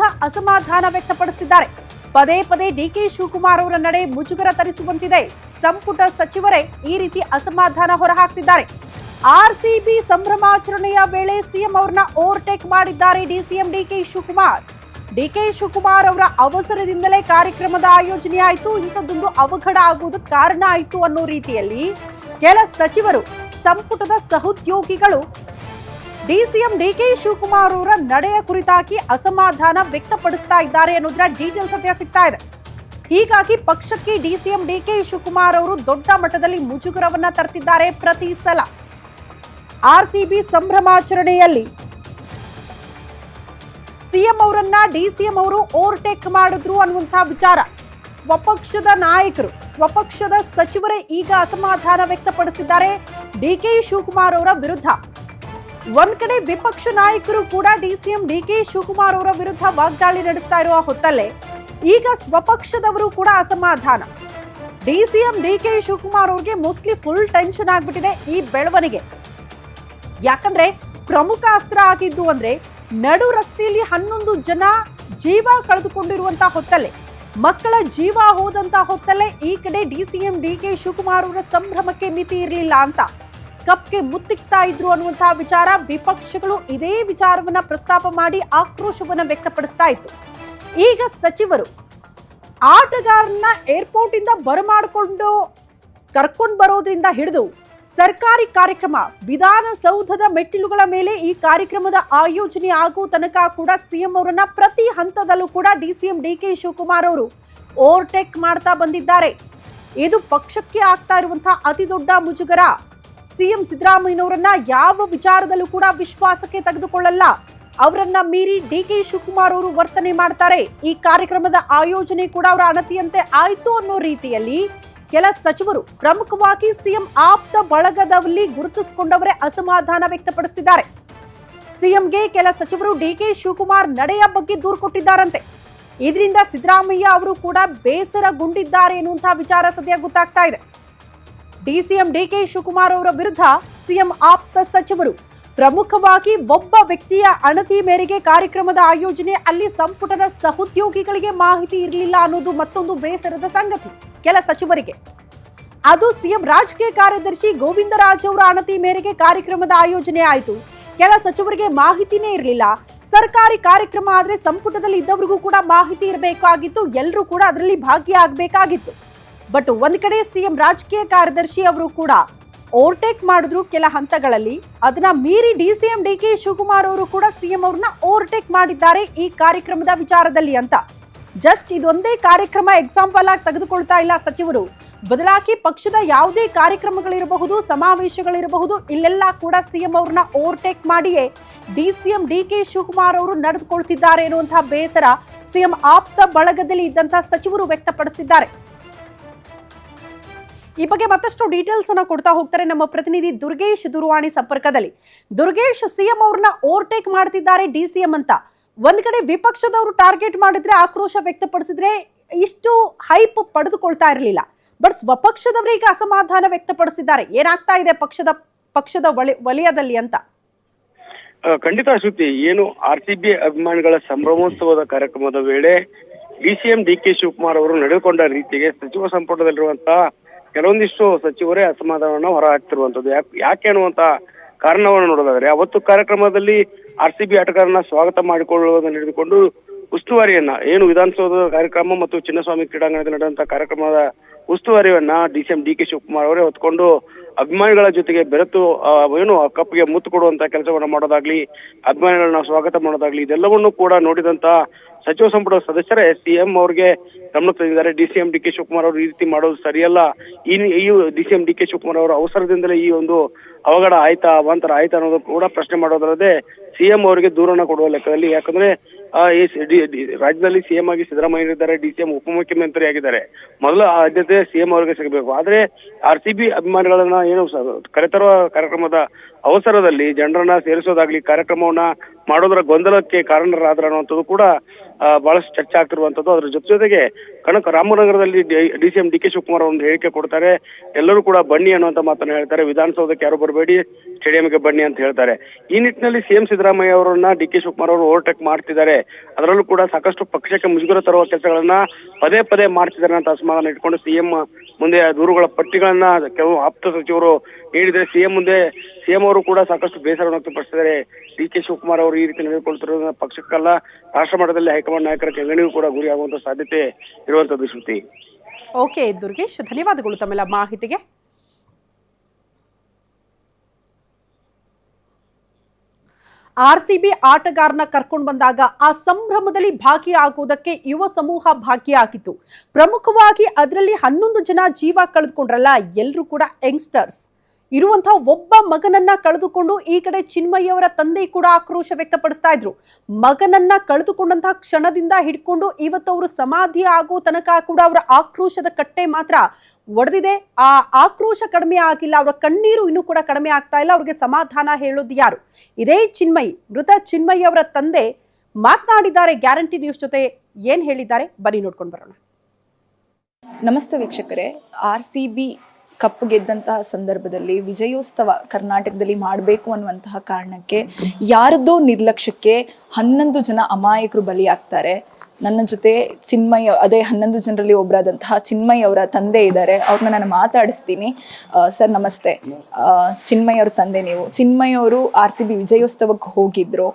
ವಿರುದ್ಧ ಅಸಮಾಧಾನ ವ್ಯಕ್ತಪಡಿಸಿದ್ದಾರೆ. ಪದೇ ಪದೇ ಡಿಕೆ ಶಿವಕುಮಾರ್ ಅವರ ನಡೆ ಮುಜುಗರ ತರಿಸುವಂತಿದೆ. ಸಂಪುಟ ಸಚಿವರೇ ಈ ರೀತಿ ಅಸಮಾಧಾನ ಹೊರಹಾಕ್ತಿದ್ದಾರೆ. ಆರ್ಸಿಬಿ ಸಂಭ್ರಮಾಚರಣೆಯ ವೇಳೆ ಸಿಎಂ ಅವರನ್ನ ಓವರ್ಟೇಕ್ ಮಾಡಿದ್ದಾರೆ DCM DK Shivakumar. DK Shivakumar ಅವರ ಅವಸರದಿಂದಲೇ ಕಾರ್ಯಕ್ರಮದ ಆಯೋಜನೆ ಆಯಿತು. ಇಂಥದ್ದೊಂದು ಅವಘಡ ಆಗುವುದಕ್ಕೆ ಕಾರಣ ಆಯಿತು ಅನ್ನೋ ರೀತಿಯಲ್ಲಿ ಕೆಲ ಸಚಿವರು ಸಂಪುಟದ ಸಹೋದ್ಯೋಗಿಗಳು ಡಿಸಿಎಂ ಡಿಕೆ ಶಿವಕುಮಾರ್ ಅವರ ನಡೆಯ ಕುರಿತಾಗಿ ಅಸಮಾಧಾನ ವ್ಯಕ್ತಪಡಿಸ್ತಾ ಇದ್ದಾರೆ ಅನ್ನೋದ್ರ ಡೀಟೇಲ್ಸ್ ಸದ್ಯ ಸಿಗ್ತಾ ಇದೆ. ಹೀಗಾಗಿ ಪಕ್ಷಕ್ಕೆ ಡಿಸಿಎಂ ಡಿಕೆ ಶಿವಕುಮಾರ್ ಅವರು ದೊಡ್ಡ ಮಟ್ಟದಲ್ಲಿ ಮುಜುಗರವನ್ನ ತರ್ತಿದ್ದಾರೆ ಪ್ರತಿ ಸಲ. ಆರ್ಸಿಬಿ ಸಂಭ್ರಮಾಚರಣೆಯಲ್ಲಿ ಸಿಎಂ ಅವರನ್ನ ಡಿಸಿಎಂ ಅವರು ಓವರ್ಟೇಕ್ ಮಾಡಿದ್ರು ಅನ್ನುವಂತಹ ವಿಚಾರ. ಸ್ವಪಕ್ಷದ ನಾಯಕರು, ಸ್ವಪಕ್ಷದ ಸಚಿವರೇ ಈಗ ಅಸಮಾಧಾನ ವ್ಯಕ್ತಪಡಿಸಿದ್ದಾರೆ. ಡಿಕೆ ಶಿವಕುಮಾರ್ ಅವರ ವಿರುದ್ಧ ಒಂದ್ ಕಡೆ ವಿಪಕ್ಷ ನಾಯಕರು ಕೂಡ ಡಿಸಿಎಂ ಡಿಕೆ ಶಿವಕುಮಾರ್ ಅವರ ವಿರುದ್ಧ ವಾಗ್ದಾಳಿ ನಡೆಸ್ತಾ ಇರುವ ಹೊತ್ತಲ್ಲೇ ಈಗ ಸ್ವಪಕ್ಷದವರು ಕೂಡ ಅಸಮಾಧಾನ. ಡಿಸಿಎಂ ಡಿಕೆ ಶಿವಕುಮಾರ್ ಅವ್ರಿಗೆ ಮೋಸ್ಟ್ಲಿ ಫುಲ್ ಟೆನ್ಷನ್ ಆಗ್ಬಿಟ್ಟಿದೆ ಈ ಬೆಳವಣಿಗೆ. ಯಾಕಂದ್ರೆ ಪ್ರಮುಖ ಅಸ್ತ್ರ ಆಗಿದ್ದು ಅಂದ್ರೆ ನಡು ರಸ್ತೆಯಲ್ಲಿ ಹನ್ನೊಂದು ಜನ ಜೀವ ಕಳೆದುಕೊಂಡಿರುವಂತಹ ಹೊತ್ತಲ್ಲೇ. ಮಕ್ಕಳ ಜೀವ ಹೋದಂತ ಹೊತ್ತಲ್ಲೇ ಈ ಕಡೆ ಡಿಸಿಎಂ ಡಿಕೆ ಶಿವಕುಮಾರ್ ಅವರ ಸಂಭ್ರಮಕ್ಕೆ ಮಿತಿ ಇರಲಿಲ್ಲ ಅಂತ. ಕಪ್ಗೆ ಮುತ್ತಿಕ್ತಾ ಇದ್ರು ಅನ್ನುವಂತಹ ವಿಚಾರ. ವಿಪಕ್ಷಗಳು ಇದೇ ವಿಚಾರವನ್ನ ಪ್ರಸ್ತಾಪ ಮಾಡಿ ಆಕ್ರೋಶವನ್ನ ವ್ಯಕ್ತಪಡಿಸ್ತಾ ಇತ್ತು. ಈಗ ಸಚಿವರು ಆಟಗಾರನ್ನ ಏರ್ಪೋರ್ಟ್ ಇಂದ ಬರಮಾಡಿಕೊಂಡು ಕರ್ಕೊಂಡು ಬರೋದ್ರಿಂದ ಹಿಡಿದು ಸರ್ಕಾರಿ ಕಾರ್ಯಕ್ರಮ, ವಿಧಾನಸೌಧದ ಮೆಟ್ಟಿಲುಗಳ ಮೇಲೆ ಈ ಕಾರ್ಯಕ್ರಮದ ಆಯೋಜನೆ ಆಗೋ ತನಕ ಕೂಡ ಸಿಎಂ ಅವರನ್ನ ಪ್ರತಿ ಹಂತದಲ್ಲೂ ಕೂಡ ಡಿಸಿಎಂ ಡಿಕೆ ಶಿವಕುಮಾರ್ ಅವರು ಓವರ್ಟೇಕ್ ಮಾಡ್ತಾ ಬಂದಿದ್ದಾರೆ. ಇದು ಪಕ್ಷಕ್ಕೆ ಆಗ್ತಾ ಇರುವಂತಹ ಅತಿ ದೊಡ್ಡ ಮುಜುಗರ. ಸಿಎಂ ಸಿದ್ದರಾಮಯ್ಯನವರನ್ನ ಯಾವ ವಿಚಾರದಲ್ಲೂ ಕೂಡ ವಿಶ್ವಾಸಕ್ಕೆ ತೆಗೆದುಕೊಳ್ಳಲ್ಲ. ಅವರನ್ನ ಮೀರಿ ಡಿ ಕೆ ಶಿವಕುಮಾರ್ ಅವರು ವರ್ತನೆ ಮಾಡ್ತಾರೆ. ಈ ಕಾರ್ಯಕ್ರಮದ ಆಯೋಜನೆ ಕೂಡ ಅವರ ಅಣತಿಯಂತೆ ಆಯ್ತು ಅನ್ನೋ ರೀತಿಯಲ್ಲಿ ಕೆಲ ಸಚಿವರು ಪ್ರಮುಖವಾಗಿ ಸಿಎಂ ಆಪ್ತ ಬಳಗದಲ್ಲಿ ಗುರುತಿಸಿಕೊಂಡವರೇ ಅಸಮಾಧಾನ ವ್ಯಕ್ತಪಡಿಸಿದ್ದಾರೆ ಸಿಎಂಗೆ ಕೆಲ ಸಚಿವರು ಡಿ ಕೆ ಶಿವಕುಮಾರ್ ನಡೆಯ ಬಗ್ಗೆ ದೂರು ಕೊಟ್ಟಿದ್ದಾರಂತೆ. ಇದರಿಂದ ಸಿದ್ದರಾಮಯ್ಯ ಅವರು ಕೂಡ ಬೇಸರಗೊಂಡಿದ್ದಾರೆ ಎನ್ನುವಂತಹ ವಿಚಾರ ಸದ್ಯ ಗೊತ್ತಾಗ್ತಾ ಇದೆ. ಡಿಸಿಎಂ ಡಿಕೆ ಶಿವಕುಮಾರ್ ಅವರ ವಿರುದ್ಧ ಸಿಎಂ ಆಪ್ತ ಸಚಿವರು ಪ್ರಮುಖವಾಗಿ ಒಬ್ಬ ವ್ಯಕ್ತಿಯ ಅಣತಿ ಮೇರೆಗೆ ಕಾರ್ಯಕ್ರಮದ ಆಯೋಜನೆ, ಅಲ್ಲಿ ಸಂಪುಟದ ಸಹೋದ್ಯೋಗಿಗಳಿಗೆ ಮಾಹಿತಿ ಇರಲಿಲ್ಲ ಅನ್ನೋದು ಮತ್ತೊಂದು ಬೇಸರದ ಸಂಗತಿ. ಕೆಲ ಸಚಿವರಿಗೆ ಅದು ಸಿಎಂ ರಾಜಕೀಯ ಕಾರ್ಯದರ್ಶಿ ಗೋವಿಂದರಾಜ್ ಅವರ ಅಣತಿ ಮೇರೆಗೆ ಕಾರ್ಯಕ್ರಮದ ಆಯೋಜನೆ ಆಯಿತು. ಕೆಲ ಸಚಿವರಿಗೆ ಮಾಹಿತಿನೇ ಇರಲಿಲ್ಲ. ಸರ್ಕಾರಿ ಕಾರ್ಯಕ್ರಮ ಆದರೆ ಸಂಪುಟದಲ್ಲಿ ಇದ್ದವರಿಗೂ ಕೂಡ ಮಾಹಿತಿ ಇರಬೇಕಾಗಿತ್ತು. ಎಲ್ಲರೂ ಕೂಡ ಅದರಲ್ಲಿ ಭಾಗಿಯಾಗಬೇಕಾಗಿತ್ತು. ಬಟ್ ಒಂದ್ ಕಡೆ ಸಿಎಂ ರಾಜಕೀಯ ಕಾರ್ಯದರ್ಶಿ ಅವರು ಕೂಡ ಓವರ್ಟೇಕ್ ಮಾಡಿದ್ರು ಕೆಲ ಹಂತಗಳಲ್ಲಿ. ಅದನ್ನ ಮೀರಿ D C M D K Shivakumar ಅವರು ಕೂಡ ಸಿಎಂ ಅವ್ರನ್ನ ಓವರ್ಟೇಕ್ ಮಾಡಿದ್ದಾರೆ ಈ ಕಾರ್ಯಕ್ರಮದ ವಿಚಾರದಲ್ಲಿ ಅಂತ. ಜಸ್ಟ್ ಇದೊಂದೇ ಕಾರ್ಯಕ್ರಮ ಎಕ್ಸಾಂಪಲ್ ಆಗಿ ತೆಗೆದುಕೊಳ್ತಾ ಇಲ್ಲ ಸಚಿವರು. ಬದಲಾಗಿ ಪಕ್ಷದ ಯಾವುದೇ ಕಾರ್ಯಕ್ರಮಗಳಿರಬಹುದು, ಸಮಾವೇಶಗಳಿರಬಹುದು, ಇಲ್ಲೆಲ್ಲ ಕೂಡ ಸಿಎಂ ಅವ್ರನ್ನ ಓವರ್ಟೇಕ್ ಮಾಡಿಯೇ D C M D K Shivakumar ಅವರು ನಡೆದುಕೊಳ್ತಿದ್ದಾರೆ ಎನ್ನುವಂತಹ ಬೇಸರ ಸಿಎಂ ಆಪ್ತ ಬಳಗದಲ್ಲಿ ಇದ್ದಂತಹ ಸಚಿವರು ವ್ಯಕ್ತಪಡಿಸಿದ್ದಾರೆ. ಈ ಬಗ್ಗೆ ಮತ್ತಷ್ಟು ಡೀಟೇಲ್ಸ್ ಅನ್ನ ಕೊಡ್ತಾ ಹೋಗ್ತಾರೆ ನಮ್ಮ ಪ್ರತಿನಿಧಿ ದುರ್ಗೇಶ್ ದುರ್ವಾಣಿ ಸಂಪರ್ಕದಲ್ಲಿ. ದುರ್ಗೇಶ್ ಸಿಎಂ ಅವ್ರನ್ನ ಓವರ್ಟೇಕ್ ಮಾಡ್ತಿದ್ದಾರೆ ಡಿ ಸಿಎಂ ಅಂತ. ಒಂದ್ ಕಡೆ ವಿಪಕ್ಷದವರು ಟಾರ್ಗೆಟ್ ಮಾಡಿದ್ರೆ ಆಕ್ರೋಶ ವ್ಯಕ್ತಪಡಿಸಿದ್ರೆ ಇಷ್ಟು ಹೈಪ್ ಪಡೆದುಕೊಳ್ತಾ ಇರಲಿಲ್ಲ. ಬಟ್ ಸ್ವಪಕ್ಷದವರಿಗೆ ಅಸಮಾಧಾನ ವ್ಯಕ್ತಪಡಿಸಿದ್ದಾರೆ. ಏನಾಗ್ತಾ ಇದೆ ಪಕ್ಷದ ಪಕ್ಷದ ವಲಯ ವಲಯದಲ್ಲಿ ಅಂತ? ಖಂಡಿತ ಶ್ರುತಿ, ಏನು ಆರ್ ಸಿ ಬಿ ಅಭಿಮಾನಿಗಳ ಸಂಭ್ರಮೋತ್ಸವದ ಕಾರ್ಯಕ್ರಮದ ವೇಳೆ ಡಿಸಿಎಂ ಡಿ ಕೆ ಶಿವಕುಮಾರ್ ಅವರು ನಡೆದುಕೊಂಡ ರೀತಿಗೆ ಸಚಿವ ಸಂಪುಟದಲ್ಲಿರುವಂತಹ ಕೆಲವೊಂದಿಷ್ಟು ಸಚಿವರೇ ಅಸಮಾಧಾನವನ್ನ ಹೊರ ಹಾಕ್ತಿರುವಂತದ್ದು ಯಾಕೆ ಯಾಕೆ ಅನ್ನುವಂತ ಕಾರಣವನ್ನು ನೋಡೋದಾದ್ರೆ, ಅವತ್ತು ಕಾರ್ಯಕ್ರಮದಲ್ಲಿ ಆರ್ ಸಿ ಬಿ ಆಟಗಾರನ ಸ್ವಾಗತ ಮಾಡಿಕೊಳ್ಳುವುದನ್ನು ಹಿಡಿದುಕೊಂಡು ಉಸ್ತುವಾರಿಯನ್ನ, ಏನು ವಿಧಾನಸೌಧದ ಕಾರ್ಯಕ್ರಮ ಮತ್ತು ಚಿನ್ನಸ್ವಾಮಿ ಕ್ರೀಡಾಂಗಣದಲ್ಲಿ ನಡೆದಂತಹ ಕಾರ್ಯಕ್ರಮದ ಉಸ್ತುವಾರಿಯನ್ನ D C M D K Shivakumar ಅವರೇ ಹೊತ್ಕೊಂಡು ಅಭಿಮಾನಿಗಳ ಜೊತೆಗೆ ಬೆರೆತು ಏನು ಕಪ್ಗೆ ಮುತ್ತು ಕೊಡುವಂತ ಕೆಲಸವನ್ನು ಮಾಡೋದಾಗ್ಲಿ, ಅಭಿಮಾನಿಗಳನ್ನ ಸ್ವಾಗತ ಮಾಡೋದಾಗ್ಲಿ, ಇದೆಲ್ಲವನ್ನೂ ಕೂಡ ನೋಡಿದಂತ ಸಚಿವ ಸಂಪುಟ ಸದಸ್ಯರೇ ಸಿಎಂ ಅವ್ರಿಗೆ ಗಮನ ತಂದಿದ್ದಾರೆ ಡಿಸಿಎಂ ಡಿ ಕೆ ಶಿವಕುಮಾರ್ ಅವರು ಈ ರೀತಿ ಮಾಡೋದು ಸರಿಯಲ್ಲ. ಈ D DCM D K Shivakumar ಅವರ ಅವಸರದಿಂದಲೇ ಈ ಒಂದು ಅವಘಡ ಆಯ್ತಾ, ಅವಾಂತರ ಆಯ್ತಾ ಅನ್ನೋದು ಕೂಡ ಪ್ರಶ್ನೆ ಮಾಡೋದಲ್ಲದೆ ಸಿಎಂ ಅವರಿಗೆ ದೂರನ್ನ ಕೊಡುವ ಲೆಕ್ಕದಲ್ಲಿ, ಯಾಕಂದ್ರೆ ಡಿ- ಡಿ- ರಾಜ್ಯದಲ್ಲಿ ಸಿಎಂ ಆಗಿ ಸಿದ್ದರಾಮಯ್ಯ ಇದ್ದಾರೆ ಡಿಸಿಎಂ ಉಪಮುಖ್ಯಮಂತ್ರಿ ಆಗಿದ್ದಾರೆ. ಮೊದಲ ಆದ್ಯತೆ ಸಿಎಂ ಅವರಿಗೆ ಸಿಗಬೇಕು. ಆದ್ರೆ ಆರ್ ಸಿ ಬಿ ಅಭಿಮಾನಿಗಳನ್ನ ಏನು ಕರೆತರುವ ಕಾರ್ಯಕ್ರಮದ ಅವಸರದಲ್ಲಿ ಜನರನ್ನ ಸೇರಿಸೋದಾಗ್ಲಿ ಕಾರ್ಯಕ್ರಮವನ್ನ ಮಾಡೋದರ ಗೊಂದಲಕ್ಕೆ ಕಾರಣರಾದ್ರ ಅನ್ನುವಂಥದ್ದು ಕೂಡ ಬಹಳಷ್ಟು ಚರ್ಚೆ ಆಗ್ತಿರುವಂತದ್ದು ಅದ್ರ ಜೊತೆ ಜೊತೆಗೆ ಕಣಕ ರಾಮನಗರದಲ್ಲಿ D C M D K Shivakumar ಒಂದು ಹೇಳಿಕೆ ಕೊಡ್ತಾರೆ. ಎಲ್ಲರೂ ಕೂಡ ಬನ್ನಿ ಅನ್ನುವಂತ ಮಾತನ್ನ ಹೇಳ್ತಾರೆ. ವಿಧಾನಸೌಧಕ್ಕೆ ಯಾರು ಬರಬೇಡಿ. ಸ್ಟೇಡಿಯಂಗೆ ಬನ್ನಿ ಅಂತ ಹೇಳ್ತಾರೆ. ಈ ನಿಟ್ಟಿನಲ್ಲಿ ಸಿಎಂ ಸಿದ್ದರಾಮಯ್ಯ ಅವರನ್ನ ಡಿ ಕೆ ಶಿವಕುಮಾರ್ ಅವರು ಓವರ್ಟೇಕ್ ಮಾಡ್ತಿದ್ದಾರೆ. ಅದರಲ್ಲೂ ಕೂಡ ಸಾಕಷ್ಟು ಪಕ್ಷಕ್ಕೆ ಮುಜುಗರ ತರುವ ಕೆಲಸಗಳನ್ನ ಪದೇ ಪದೇ ಮಾಡ್ತಿದ್ದಾರೆ ಅಂತ ಅಸಮಾಧಾನ ಇಟ್ಕೊಂಡು ಸಿಎಂ ಮುಂದೆ ದೂರುಗಳ ಪಟ್ಟಿಗಳನ್ನ ಕೆಲವು ಆಪ್ತ ಸಚಿವರು ನೀಡಿದರೆ ಸಿಎಂ ಮುಂದೆ ಸಿಎಂ ಅವರು ಕೂಡ ಸಾಕಷ್ಟು ಬೇಸರವನ್ನು ವ್ಯಕ್ತಪಡಿಸಿದ್ದಾರೆ ಡಿ ಕೆ ಶಿವಕುಮಾರ್ ಅವರು ಈ ರೀತಿ ನಡೆದುಕೊಳ್ತಿರೋದ್ರಿಂದ ಪಕ್ಷಕ್ಕಲ್ಲ, ರಾಷ್ಟ್ರ ಮಟ್ಟದಲ್ಲಿ ಹೈಕಮಾಂಡ್ ನಾಯಕರ ಕೆಂಗಣಿಗೂ ಕೂಡ ಗುರಿಯಾಗುವಂತ ಸಾಧ್ಯತೆ ಇರುವಂತದ್ದು ಶ್ರುತಿ. ಓಕೆ ದುರ್ಗೇಶ್, ಧನ್ಯವಾದಗಳು ತಮ್ಮೆಲ್ಲ ಮಾಹಿತಿಗೆ. ಆರ್ ಸಿ ಬಿ ಆಟಗಾರನ ಕರ್ಕೊಂಡು ಬಂದಾಗ ಆ ಸಂಭ್ರಮದಲ್ಲಿ ಭಾಗಿಯಾಗುವುದಕ್ಕೆ ಯುವ ಸಮೂಹ ಭಾಗಿಯಾಗಿತ್ತು. ಪ್ರಮುಖವಾಗಿ ಅದರಲ್ಲಿ ಹನ್ನೊಂದು ಜನ ಜೀವ ಕಳೆದುಕೊಂಡ್ರಲ್ಲ ಎಲ್ಲರೂ ಕೂಡ ಯಂಗ್ಸ್ಟರ್ಸ್. ಇರುವಂತಹ ಒಬ್ಬ ಮಗನನ್ನ ಕಳೆದುಕೊಂಡು ಈ ಕಡೆ ಚಿನ್ಮಯ್ಯವರ ತಂದೆ ಕೂಡ ಆಕ್ರೋಶ ವ್ಯಕ್ತಪಡಿಸ್ತಾ ಇದ್ರು. ಮಗನನ್ನ ಕಳೆದುಕೊಂಡಂತಹ ಕ್ಷಣದಿಂದ ಹಿಡ್ಕೊಂಡು ಇವತ್ತು ಅವರು ಸಮಾಧಿ ಆಗೋ ತನಕ ಕೂಡ ಅವರ ಆಕ್ರೋಶದ ಕಟ್ಟೆ ಮಾತ್ರ ಒಡೆದಿದೆ. ಆ ಆಕ್ರೋಶ ಕಡಿಮೆ ಆಗಿಲ್ಲ. ಅವರ ಕಣ್ಣೀರು ಇನ್ನೂ ಕೂಡ ಕಡಿಮೆ ಆಗ್ತಾ ಇಲ್ಲ. ಅವ್ರಿಗೆ ಸಮಾಧಾನ ಹೇಳೋದು ಯಾರು? ಇದೇ ಚಿನ್ಮಯಿ. ಮೃತ ಚಿನ್ಮಯಿ ಅವರ ತಂದೆ ಮಾತನಾಡಿದ್ದಾರೆ. ಗ್ಯಾರಂಟಿ ನ್ಯೂಸ್ ಜೊತೆ ಏನ್ ಹೇಳಿದ್ದಾರೆ? ಬನ್ನಿ ನೋಡ್ಕೊಂಡು ಬರೋಣ. ನಮಸ್ತೆ ವೀಕ್ಷಕರೇ. ಆರ್ ಸಿ ಬಿ ಕಪ್ ಗೆದ್ದಂತಹ ಸಂದರ್ಭದಲ್ಲಿ ವಿಜಯೋತ್ಸವ ಕರ್ನಾಟಕದಲ್ಲಿ ಮಾಡಬೇಕು ಅನ್ನುವಂತಹ ಕಾರಣಕ್ಕೆ ಯಾರದ್ದೋ ನಿರ್ಲಕ್ಷ್ಯಕ್ಕೆ ಹನ್ನೊಂದು ಜನ ಅಮಾಯಕರು ಬಲಿಯಾಗ್ತಾರೆ. ನನ್ನ ಜೊತೆ ಚಿನ್ಮಯ್ ಅದೇ ಹನ್ನೊಂದು ಜನರಲ್ಲಿ ಒಬ್ಬರಾದಂತಹ ಚಿನ್ಮಯ್ ಅವರ ತಂದೆ ಇದ್ದಾರೆ. ಅವ್ರನ್ನ ನಾನು ಮಾತಾಡಿಸ್ತೀನಿ. ಸರ್ ನಮಸ್ತೆ. ಚಿನ್ಮಯ್ ಅವ್ರ ತಂದೆ ನೀವು. ಚಿನ್ಮಯ್ ಅವರು ಆರ್ ಸಿ ಬಿ ವಿಜಯೋತ್ಸವಕ್ಕೆ ಹೋಗಿದ್ರು.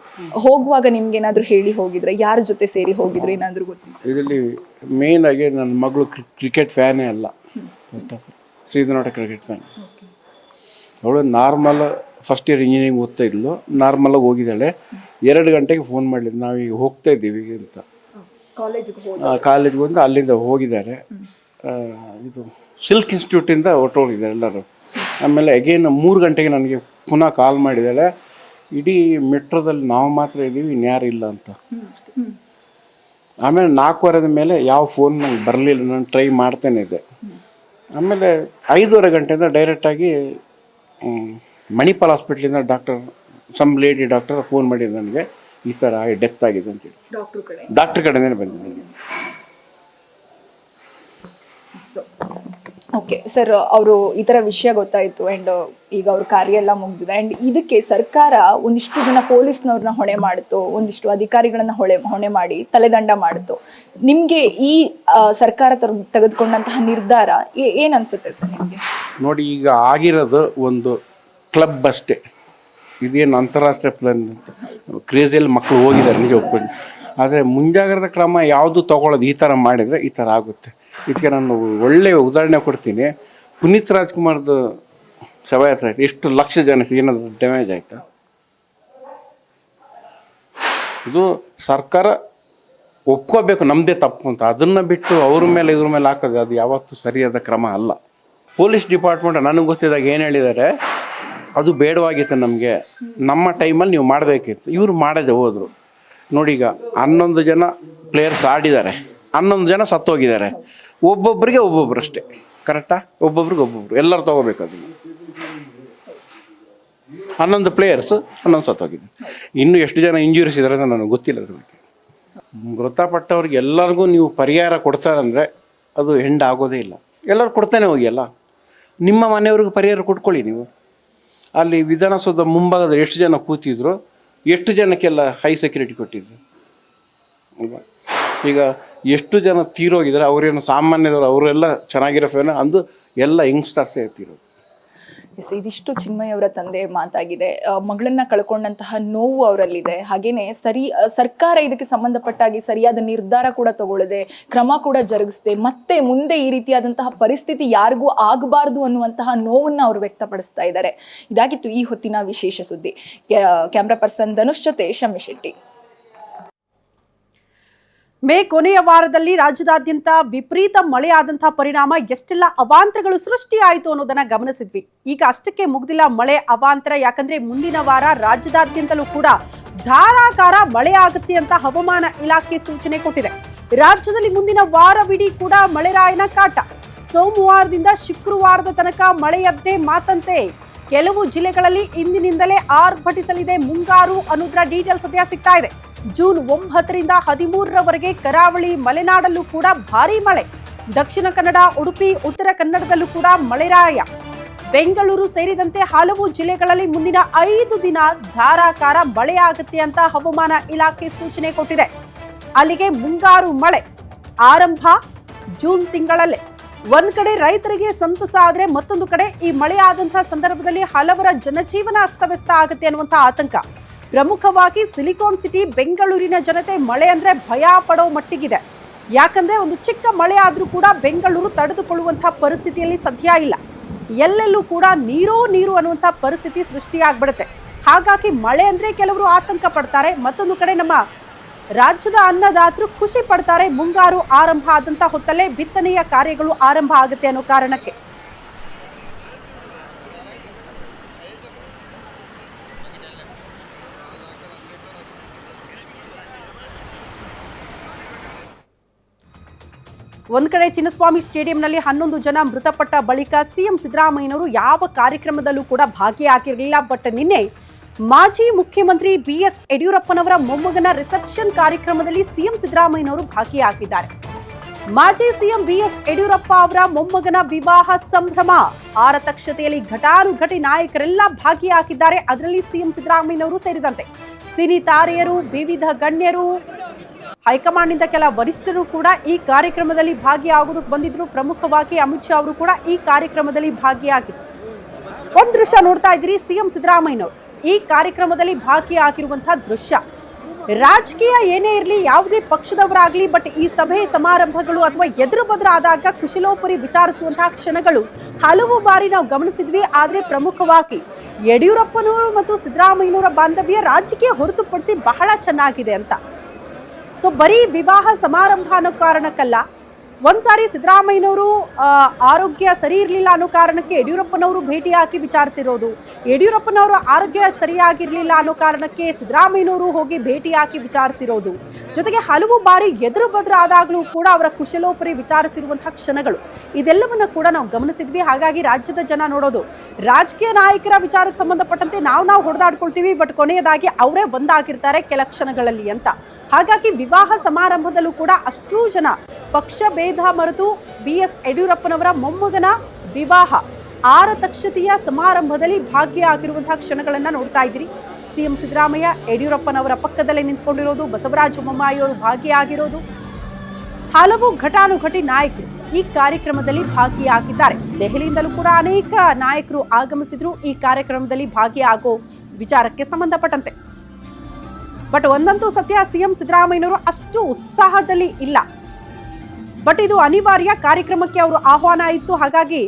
ಹೋಗುವಾಗ ನಿಮ್ಗೆ ಏನಾದ್ರು ಹೇಳಿ ಹೋಗಿದ್ರೆ? ಯಾರ ಜೊತೆ ಸೇರಿ ಹೋಗಿದ್ರು? ಏನಾದರೂ ಗೊತ್ತಿಲ್ಲ ಇದರಲ್ಲಿ ಮೇನ್ ಆಗಿ ನನ್ನ ಮಗಳು ಕ್ರಿಕೆಟ್ ಫ್ಯಾನೇ ಅಲ್ಲ. ಶ್ರೀಧನಾಟ ಕ್ರಿಕೆಟ್ ಫ್ಯಾನ್ ಅವಳು ನಾರ್ಮಲ್ ಫಸ್ಟ್ ಇಯರ್ ಇಂಜಿನಿಯರಿಂಗ್ ಓದ್ತಾ ಇದ್ಲು. ನಾರ್ಮಲಾಗಿ ಹೋಗಿದ್ದಾಳೆ. ಎರಡು ಗಂಟೆಗೆ ಫೋನ್ ಮಾಡಿದ್ದು ನಾವೀಗ ಹೋಗ್ತಾ ಇದ್ದೀವಿ ಅಂತ. ಕಾಲೇಜಿಗೆ ಹೋದ ಕಾಲೇಜ್ಗೆ ಬಂದು ಅಲ್ಲಿಂದ ಹೋಗಿದ್ದಾರೆ. ಇದು ಸಿಲ್ಕ್ ಇನ್ಸ್ಟಿಟ್ಯೂಟಿಂದ ಹೊರಟೋಗಿದ್ದಾರೆ ಎಲ್ಲರೂ. ಆಮೇಲೆ ಅಗೇನ್ ಮೂರು ಗಂಟೆಗೆ ನನಗೆ ಪುನಃ ಕಾಲ್ ಮಾಡಿದ್ದಾಳೆ ಇಡೀ ಮೆಟ್ರೋದಲ್ಲಿ ನಾವು ಮಾತ್ರ ಇದ್ದೀವಿ ಇನ್ಯಾರು ಇಲ್ಲ ಅಂತ. ಆಮೇಲೆ ನಾಲ್ಕೂವರೆದ ಮೇಲೆ ಯಾವ ಫೋನ್ ನಂಗೆ ಬರಲಿಲ್ಲ, ನಾನು ಟ್ರೈ ಮಾಡ್ತೇನೆ ಇದ್ದೆ ಆಮೇಲೆ ಐದೂವರೆ ಗಂಟೆಯಿಂದ ಡೈರೆಕ್ಟಾಗಿ Manipal ಹಾಸ್ಪಿಟ್ಲಿಂದ doctor some lady doctor phone ಮಾಡಿದ್ರು ನನಗೆ. ಈ ಥರ ಡೆತ್ ಆಗಿದೆ ಅಂತೇಳಿ ಹೇಳಿ. ಕಡೆ. ಡಾಕ್ಟರ್ ಕಡೆನೇ ಬಂದಿದ್ದೀನಿ ಓಕೆ ಸರ್ ಅವರು ಈ ತರ ವಿಷಯ ಗೊತ್ತಾಯ್ತು ಆ್ಯಂಡ್ ಈಗ ಅವ್ರ ಕಾರ್ಯ ಎಲ್ಲ ಮುಗ್ದಿದೆ. ಆ್ಯಂಡ್ ಇದಕ್ಕೆ ಸರ್ಕಾರ ಒಂದಿಷ್ಟು ಜನ ಪೊಲೀಸ್ನವ್ರನ್ನ ಹೊಣೆ ಮಾಡಿತು ಒಂದಿಷ್ಟು ಅಧಿಕಾರಿಗಳನ್ನ ಹೊಣೆ ಹೊಣೆ ಮಾಡಿ ತಲೆದಂಡ ಮಾಡಿತು. ನಿಮಗೆ ಈ ಸರ್ಕಾರ ತರ- ತೆಗೆದುಕೊಂಡಂತಹ ನಿರ್ಧಾರ ಏನು ಏನ್ ಅನ್ಸುತ್ತೆ ಸರ್ ನಿಮಗೆ? ನೋಡಿ ಈಗ ಆಗಿರೋದು ಒಂದು ಕ್ಲಬ್ ಅಷ್ಟೇ. ಇದೇನು ಅಂತಾರಾಷ್ಟ್ರೀಯ ಪ್ಲಾನ್ ಕ್ರೇಜಿಯಲ್ಲಿ ಮಕ್ಕಳು ಹೋಗಿದ್ದಾರೆ ನಿಜ ಒಪ್ಕೊಂಡು ಆದರೆ ಮುಂಜಾಗ್ರತಾ ಕ್ರಮ ಯಾವುದು ತಗೊಳ್ಳೋದು, ಈ ಥರ ಮಾಡಿದರೆ ಈ ಥರ ಆಗುತ್ತೆ. ಇದಕ್ಕೆ ನಾನು ಒಳ್ಳೆಯ ಉದಾಹರಣೆ ಕೊಡ್ತೀನಿ. ಪುನೀತ್ ರಾಜ್ಕುಮಾರ್ದು ಶವಯಾತ್ರೆ ಆಯಿತು. ಎಷ್ಟು ಲಕ್ಷ ಜನ ಏನಾದರೂ ಡ್ಯಾಮೇಜ್ ಆಯ್ತಾ? ಇದು ಸರ್ಕಾರ ಒಪ್ಕೋಬೇಕು ನಮ್ಮದೇ ತಪ್ಪು ಅಂತ. ಅದನ್ನು ಬಿಟ್ಟು ಅವ್ರ ಮೇಲೆ, ಇವ್ರ ಮೇಲೆ ಹಾಕೋದು, ಅದು ಯಾವತ್ತೂ ಸರಿಯಾದ ಕ್ರಮ ಅಲ್ಲ. ಪೊಲೀಸ್ ಡಿಪಾರ್ಟ್ಮೆಂಟ್ ನನಗೆ ಗೊತ್ತಿದ್ದಾಗ ಏನು ಹೇಳಿದ್ದಾರೆ? ಅದು ಬೇಡವಾಗಿತ್ತು ನಮಗೆ. ನಮ್ಮ ಟೈಮಲ್ಲಿ ನೀವು ಮಾಡಬೇಕಿತ್ತು. ಇವರು ಮಾಡದೆ ಹೋದರು. ನೋಡಿ ಈಗ ಹನ್ನೊಂದು ಜನ ಪ್ಲೇಯರ್ಸ್ ಆಡಿದ್ದಾರೆ. ಹನ್ನೊಂದು ಜನ ಸತ್ತೋಗಿದ್ದಾರೆ. ಒಬ್ಬೊಬ್ಬರಿಗೆ ಒಬ್ಬೊಬ್ರು ಅಷ್ಟೇ ಕರೆಕ್ಟಾ ಒಬ್ಬೊಬ್ರಿಗೆ ಒಬ್ಬೊಬ್ರು. ಎಲ್ಲರೂ ತಗೋಬೇಕು ಅದನ್ನು ಹನ್ನೊಂದು ಪ್ಲೇಯರ್ಸ್ ಹನ್ನೊಂದು ಸತ್ತೋಗಿದ್ದಾರೆ. ಇನ್ನೂ ಎಷ್ಟು ಜನ ಇಂಜುರೀಸ್ ಇದ್ದಾರೆ ನನಗೆ ಗೊತ್ತಿಲ್ಲ ಅದ್ರ ಬಗ್ಗೆ. ಮೃತಪಟ್ಟವ್ರಿಗೆ ಎಲ್ಲರಿಗೂ ನೀವು ಪರಿಹಾರ ಕೊಡ್ತಾರಂದರೆ ಅದು ಹೆಂಡ ಆಗೋದೇ ಇಲ್ಲ. ಎಲ್ಲರೂ ಕೊಡ್ತಾನೆ ಹೋಗಿ ಅಲ್ಲ? ನಿಮ್ಮ ಮನೆಯವ್ರಿಗೂ ಪರಿಹಾರ ಕೊಟ್ಕೊಳ್ಳಿ ನೀವು. ಅಲ್ಲಿ ವಿಧಾನಸೌಧ ಮುಂಭಾಗದ ಎಷ್ಟು ಜನ ಕೂತಿದ್ರು, ಎಷ್ಟು ಜನಕ್ಕೆಲ್ಲ ಹೈ ಸೆಕ್ಯೂರಿಟಿ ಕೊಟ್ಟಿದ್ರು? ಅಲ್ವಾ? ಈಗ ಎಷ್ಟು ಜನ ತೀರೋಗಿದ್ದಾರೆ, ಅವರೇನು ಸಾಮಾನ್ಯದವರು, ಅವರೆಲ್ಲ ಚೆನ್ನಾಗಿರೋ ಫೇನ ಅಂದು ಎಲ್ಲ ಯಂಗ್ಸ್ಟರ್ಸೇ ತೀರೋದು. ಇದಿಷ್ಟು ಚಿನ್ಮಯ್ ಅವರ ತಂದೆ ಮಾತಾಗಿದೆ. ಮಗಳನ್ನ ಕಳ್ಕೊಂಡಂತಹ ನೋವು ಅವರಲ್ಲಿದೆ. ಹಾಗೇನೆ ಸರಿ ಸರ್ಕಾರ ಇದಕ್ಕೆ ಸಂಬಂಧಪಟ್ಟಾಗಿ ಸರಿಯಾದ ನಿರ್ಧಾರ ಕೂಡ ತಗೊಳ್ಳದೆ, ಕ್ರಮ ಕೂಡ ಜರುಗಿಸದೆ, ಮತ್ತೆ ಮುಂದೆ ಈ ರೀತಿಯಾದಂತಹ ಪರಿಸ್ಥಿತಿ ಯಾರಿಗೂ ಆಗಬಾರ್ದು ಅನ್ನುವಂತಹ ನೋವನ್ನ ಅವರು ವ್ಯಕ್ತಪಡಿಸ್ತಾ ಇದ್ದಾರೆ. ಇದಾಗಿತ್ತು ಈ ಹೊತ್ತಿನ ವಿಶೇಷ ಸುದ್ದಿ. ಕ್ಯಾಮ್ರಾ ಪರ್ಸನ್ ಧನುಷ್ ಜೊತೆ ಶಮಿ ಶೆಟ್ಟಿ ಮೇ ಕೊನೆಯ ವಾರದಲ್ಲಿ ರಾಜ್ಯದಾದ್ಯಂತ ವಿಪರೀತ ಮಳೆ ಪರಿಣಾಮ ಎಷ್ಟೆಲ್ಲ ಅವಾಂತರಗಳು ಸೃಷ್ಟಿಯಾಯಿತು ಅನ್ನೋದನ್ನ ಗಮನಿಸಿದ್ವಿ. ಈಗ ಅಷ್ಟಕ್ಕೆ ಮುಗ್ದಿಲ್ಲ ಮಳೆ ಅವಾಂತರ. ಯಾಕಂದ್ರೆ ಮುಂದಿನ ವಾರ ರಾಜ್ಯದಾದ್ಯಂತಲೂ ಕೂಡ ಧಾರಾಕಾರ ಮಳೆ ಆಗುತ್ತೆ ಅಂತ ಹವಾಮಾನ ಇಲಾಖೆ ಸೂಚನೆ ಕೊಟ್ಟಿದೆ. ರಾಜ್ಯದಲ್ಲಿ ಮುಂದಿನ ವಾರವಿಡೀ ಕೂಡ ಮಳೆರಾಯನ ಕಾಟ. ಸೋಮವಾರದಿಂದ ಶುಕ್ರವಾರದ ತನಕ ಮಳೆಯದ್ದೇ ಮಾತಂತೆ. ಕೆಲವು ಜಿಲ್ಲೆಗಳಲ್ಲಿ ಇಂದಿನಿಂದಲೇ ಆರ್ಭಟಿಸಲಿದೆ ಮುಂಗಾರು ಅನ್ನೋದ್ರ ಡೀಟೇಲ್ ಸದ್ಯ ಸಿಗ್ತಾ ಇದೆ. ಜೂನ್ ಒಂಬತ್ತರಿಂದ ಹದಿಮೂರರವರೆಗೆ ಕರಾವಳಿ ಮಲೆನಾಡಲ್ಲೂ ಕೂಡ ಭಾರಿ ಮಳೆ. ದಕ್ಷಿಣ ಕನ್ನಡ, ಉಡುಪಿ, ಉತ್ತರ ಕನ್ನಡದಲ್ಲೂ ಕೂಡ ಮಳೆರಾಯ. ಬೆಂಗಳೂರು ಸೇರಿದಂತೆ ಹಲವು ಜಿಲ್ಲೆಗಳಲ್ಲಿ ಮುಂದಿನ ಐದು ದಿನ ಧಾರಾಕಾರ ಮಳೆಯಾಗುತ್ತೆ ಅಂತ ಹವಾಮಾನ ಇಲಾಖೆ ಸೂಚನೆ ಕೊಟ್ಟಿದೆ. ಅಲ್ಲಿಗೆ ಮುಂಗಾರು ಮಳೆ ಆರಂಭ ಜೂನ್ ತಿಂಗಳಲ್ಲೇ. ಒಂದ್ ಕಡೆ ರೈತರಿಗೆ ಸಂತಸ ಆದರೆ ಮತ್ತೊಂದು ಕಡೆ ಈ ಮಳೆ ಆದಂತಹ ಸಂದರ್ಭದಲ್ಲಿ ಹಲವರ ಜನಜೀವನ ಅಸ್ತವ್ಯಸ್ತ ಆಗುತ್ತೆ ಅನ್ನುವಂತಹ ಆತಂಕ. ಪ್ರಮುಖವಾಗಿ ಸಿಲಿಕಾನ್ ಸಿಟಿ, ಬೆಂಗಳೂರಿನ ಜನತೆ ಮಳೆ ಅಂದ್ರೆ ಭಯ ಪಡೋ ಮಟ್ಟಿಗಿದೆ. ಯಾಕಂದ್ರೆ ಒಂದು ಚಿಕ್ಕ ಮಳೆ ಆದ್ರೂ ಕೂಡ ಬೆಂಗಳೂರು ತಡೆದುಕೊಳ್ಳುವಂಥ ಪರಿಸ್ಥಿತಿಯಲ್ಲಿ ಸದ್ಯ ಇಲ್ಲ. ಎಲ್ಲೆಲ್ಲೂ ಕೂಡ ನೀರೋ ನೀರು ಅನ್ನುವಂಥ ಪರಿಸ್ಥಿತಿ ಸೃಷ್ಟಿಯಾಗ್ಬಿಡುತ್ತೆ. ಹಾಗಾಗಿ ಮಳೆ ಅಂದ್ರೆ ಕೆಲವರು ಆತಂಕ ಪಡ್ತಾರೆ. ಮತ್ತೊಂದು ಕಡೆ ನಮ್ಮ ರಾಜ್ಯದ ಅನ್ನದಾತರು ಖುಷಿ ಪಡ್ತಾರೆ. ಮುಂಗಾರು ಆರಂಭ ಆದಂಥ ಹೊತ್ತಲ್ಲೇ ಬಿತ್ತನೆಯ ಕಾರ್ಯಗಳು ಆರಂಭ ಆಗುತ್ತೆ ಅನ್ನೋ ಕಾರಣಕ್ಕೆ. ಒಂದ್ ಕಡೆ ಚಿನ್ನಸ್ವಾಮಿ ಸ್ಟೇಡಿಯಂನಲ್ಲಿ ಹನ್ನೊಂದು ಜನ ಮೃತಪಟ್ಟ ಬಳಿಕ ಸಿಎಂ ಸಿದ್ದರಾಮಯ್ಯನವರು ಯಾವ ಕಾರ್ಯಕ್ರಮದಲ್ಲೂ ಕೂಡ ಭಾಗಿಯಾಗಿರಲಿಲ್ಲ. ಬಟ್ ನಿನ್ನೆ ಮಾಜಿ ಮುಖ್ಯಮಂತ್ರಿ ಬಿ ಎಸ್ ಯಡಿಯೂರಪ್ಪನವರ ಮೊಮ್ಮಗನ ರಿಸೆಪ್ಷನ್ ಕಾರ್ಯಕ್ರಮದಲ್ಲಿ ಸಿಎಂ ಸಿದ್ದರಾಮಯ್ಯನವರು ಭಾಗಿಯಾಗಿದ್ದಾರೆ. ಮಾಜಿ ಸಿಎಂ ಬಿ ಎಸ್ ಯಡಿಯೂರಪ್ಪ ಅವರ ಮೊಮ್ಮಗನ ವಿವಾಹ ಸಂಭ್ರಮ ಆರತಕ್ಷತೆಯಲ್ಲಿ ಘಟಾನುಘಟಿ ನಾಯಕರೆಲ್ಲ ಭಾಗಿಯಾಗಿದ್ದಾರೆ. ಅದರಲ್ಲಿ ಸಿಎಂ ಸಿದ್ದರಾಮಯ್ಯನವರು ಸೇರಿದಂತೆ ಸಿನಿ ತಾರೆಯರು, ವಿವಿಧ ಗಣ್ಯರು ಹೈಕಮಾಂಡ್ನಿಂದ ಕೆಲ ವರಿಷ್ಠರು ಕೂಡ ಈ ಕಾರ್ಯಕ್ರಮದಲ್ಲಿ ಭಾಗಿಯಾಗೋದಕ್ಕೆ ಬಂದಿದ್ರು ಪ್ರಮುಖವಾಗಿ ಅಮಿತ್ ಶಾ ಅವರು ಕೂಡ ಈ ಕಾರ್ಯಕ್ರಮದಲ್ಲಿ ಭಾಗಿಯಾಗಿದ್ರು ಒಂದ್ ದೃಶ್ಯ ನೋಡ್ತಾ ಇದ್ದೀರಿ, ಸಿಎಂ ಸಿದ್ದರಾಮಯ್ಯನವರು. ಈ ಕಾರ್ಯಕ್ರಮದಲ್ಲಿ ಭಾಗಿಯಾಗಿರುವಂತಹ ದೃಶ್ಯ. ರಾಜಕೀಯ ಏನೇ ಇರಲಿ, ಯಾವುದೇ ಪಕ್ಷದವರಾಗಲಿ, ಬಟ್ ಈ ಸಭೆ ಸಮಾರಂಭಗಳು ಅಥವಾ ಎದುರು ಬದರಾದಾಗ ಕುಶಲೋಪರಿ ವಿಚಾರಿಸುವಂತಹ ಕ್ಷಣಗಳು ಹಲವು ಬಾರಿ ನಾವು ಗಮನಿಸಿದ್ವಿ. ಆದರೆ ಪ್ರಮುಖವಾಗಿ ಯಡಿಯೂರಪ್ಪನವರು ಮತ್ತು ಸಿದ್ದರಾಮಯ್ಯನವರ ಬಾಂಧವ್ಯ ರಾಜಕೀಯ ಹೊರತುಪಡಿಸಿ ಬಹಳ ಚೆನ್ನಾಗಿದೆ ಅಂತ. ಸೊ ಬರೀ ವಿವಾಹ ಸಮಾರಂಭ ಅನ್ನೋ ಕಾರಣಕ್ಕಲ್ಲ ಒಂದ್ಸಾರಿ ಸಿದ್ದರಾಮಯ್ಯನವರು ಆ, ಆರೋಗ್ಯ ಸರಿ ಇರಲಿಲ್ಲ ಅನ್ನೋ ಕಾರಣಕ್ಕೆ ಯಡಿಯೂರಪ್ಪನವರು ಭೇಟಿ ಹಾಕಿ ವಿಚಾರಿಸಿರೋದು. ಯಡಿಯೂರಪ್ಪನವರು ಆರೋಗ್ಯ ಸರಿಯಾಗಿರಲಿಲ್ಲ ಅನ್ನೋ ಕಾರಣಕ್ಕೆ ಸಿದ್ದರಾಮಯ್ಯನವರು ಹೋಗಿ ಭೇಟಿ ಹಾಕಿ ವಿಚಾರಿಸಿರೋದು. ಜೊತೆಗೆ ಹಲವು ಬಾರಿ ಎದುರು ಆದಾಗಲೂ ಕೂಡ ಅವರ ಕುಶಲೋಪರಿ ವಿಚಾರಿಸಿರುವಂತಹ ಕ್ಷಣಗಳು. ಇದೆಲ್ಲವನ್ನ ಕೂಡ ನಾವು ಗಮನಿಸಿದ್ವಿ. ಹಾಗಾಗಿ ರಾಜ್ಯದ ಜನ ನೋಡೋದು. ರಾಜಕೀಯ ನಾಯಕರ ವಿಚಾರಕ್ಕೆ ಸಂಬಂಧಪಟ್ಟಂತೆ ನಾವು ನಾವು ಹೊಡೆದಾಡ್ಕೊಳ್ತೀವಿ ಬಟ್ ಕೊನೆಯದಾಗಿ ಅವರೇ ಒಂದಾಗಿರ್ತಾರೆ ಕೆಲ ಕ್ಷಣಗಳಲ್ಲಿ ಅಂತ. ಹಾಗಾಗಿ ವಿವಾಹ ಸಮಾರಂಭದಲ್ಲೂ ಕೂಡ ಅಷ್ಟೂ ಜನ ಪಕ್ಷ ಭೇದ ಮರೆತು ಬಿ ಎಸ್ ಯಡಿಯೂರಪ್ಪನವರ ಮೊಮ್ಮಗನ ವಿವಾಹ. ಆರತಕ್ಷತೆಯ ಸಮಾರಂಭದಲ್ಲಿ ಭಾಗಿಯಾಗಿರುವಂತಹ ಕ್ಷಣಗಳನ್ನ ನೋಡ್ತಾ ಇದ್ದೀರಿ. ಸಿಎಂ ಸಿದ್ದರಾಮಯ್ಯ ಯಡಿಯೂರಪ್ಪನವರ ಪಕ್ಕದಲ್ಲೇ ನಿಂತ್ಕೊಂಡಿರೋದು, ಬಸವರಾಜ ಬೊಮ್ಮಾಯಿ ಅವರು ಭಾಗಿಯಾಗಿರೋದು ಹಲವು ಘಟಾನುಘಟಿ ನಾಯಕರು ಈ ಕಾರ್ಯಕ್ರಮದಲ್ಲಿ ಭಾಗಿಯಾಗಿದ್ದಾರೆ ದೆಹಲಿಯಿಂದಲೂ ಕೂಡ ಅನೇಕ ನಾಯಕರು ಆಗಮಿಸಿದ್ರು. ಈ ಕಾರ್ಯಕ್ರಮದಲ್ಲಿ ಭಾಗಿಯಾಗೋ ವಿಚಾರಕ್ಕೆ ಸಂಬಂಧಪಟ್ಟಂತೆ. ಬಟ್ ಒಂದಂತೂ ಸತ್ಯ, ಸಿಎಂ ಸಿದ್ದರಾಮಯ್ಯನವರು ಅಷ್ಟು ಉತ್ಸಾಹದಲ್ಲಿ ಇಲ್ಲ. ಬಟ್ ಇದು ಅನಿವಾರ್ಯ ಕಾರ್ಯಕ್ರಮಕ್ಕೆ ಅವರು ಆಹ್ವಾನ ಇತ್ತು ಹಾಗಾಗಿ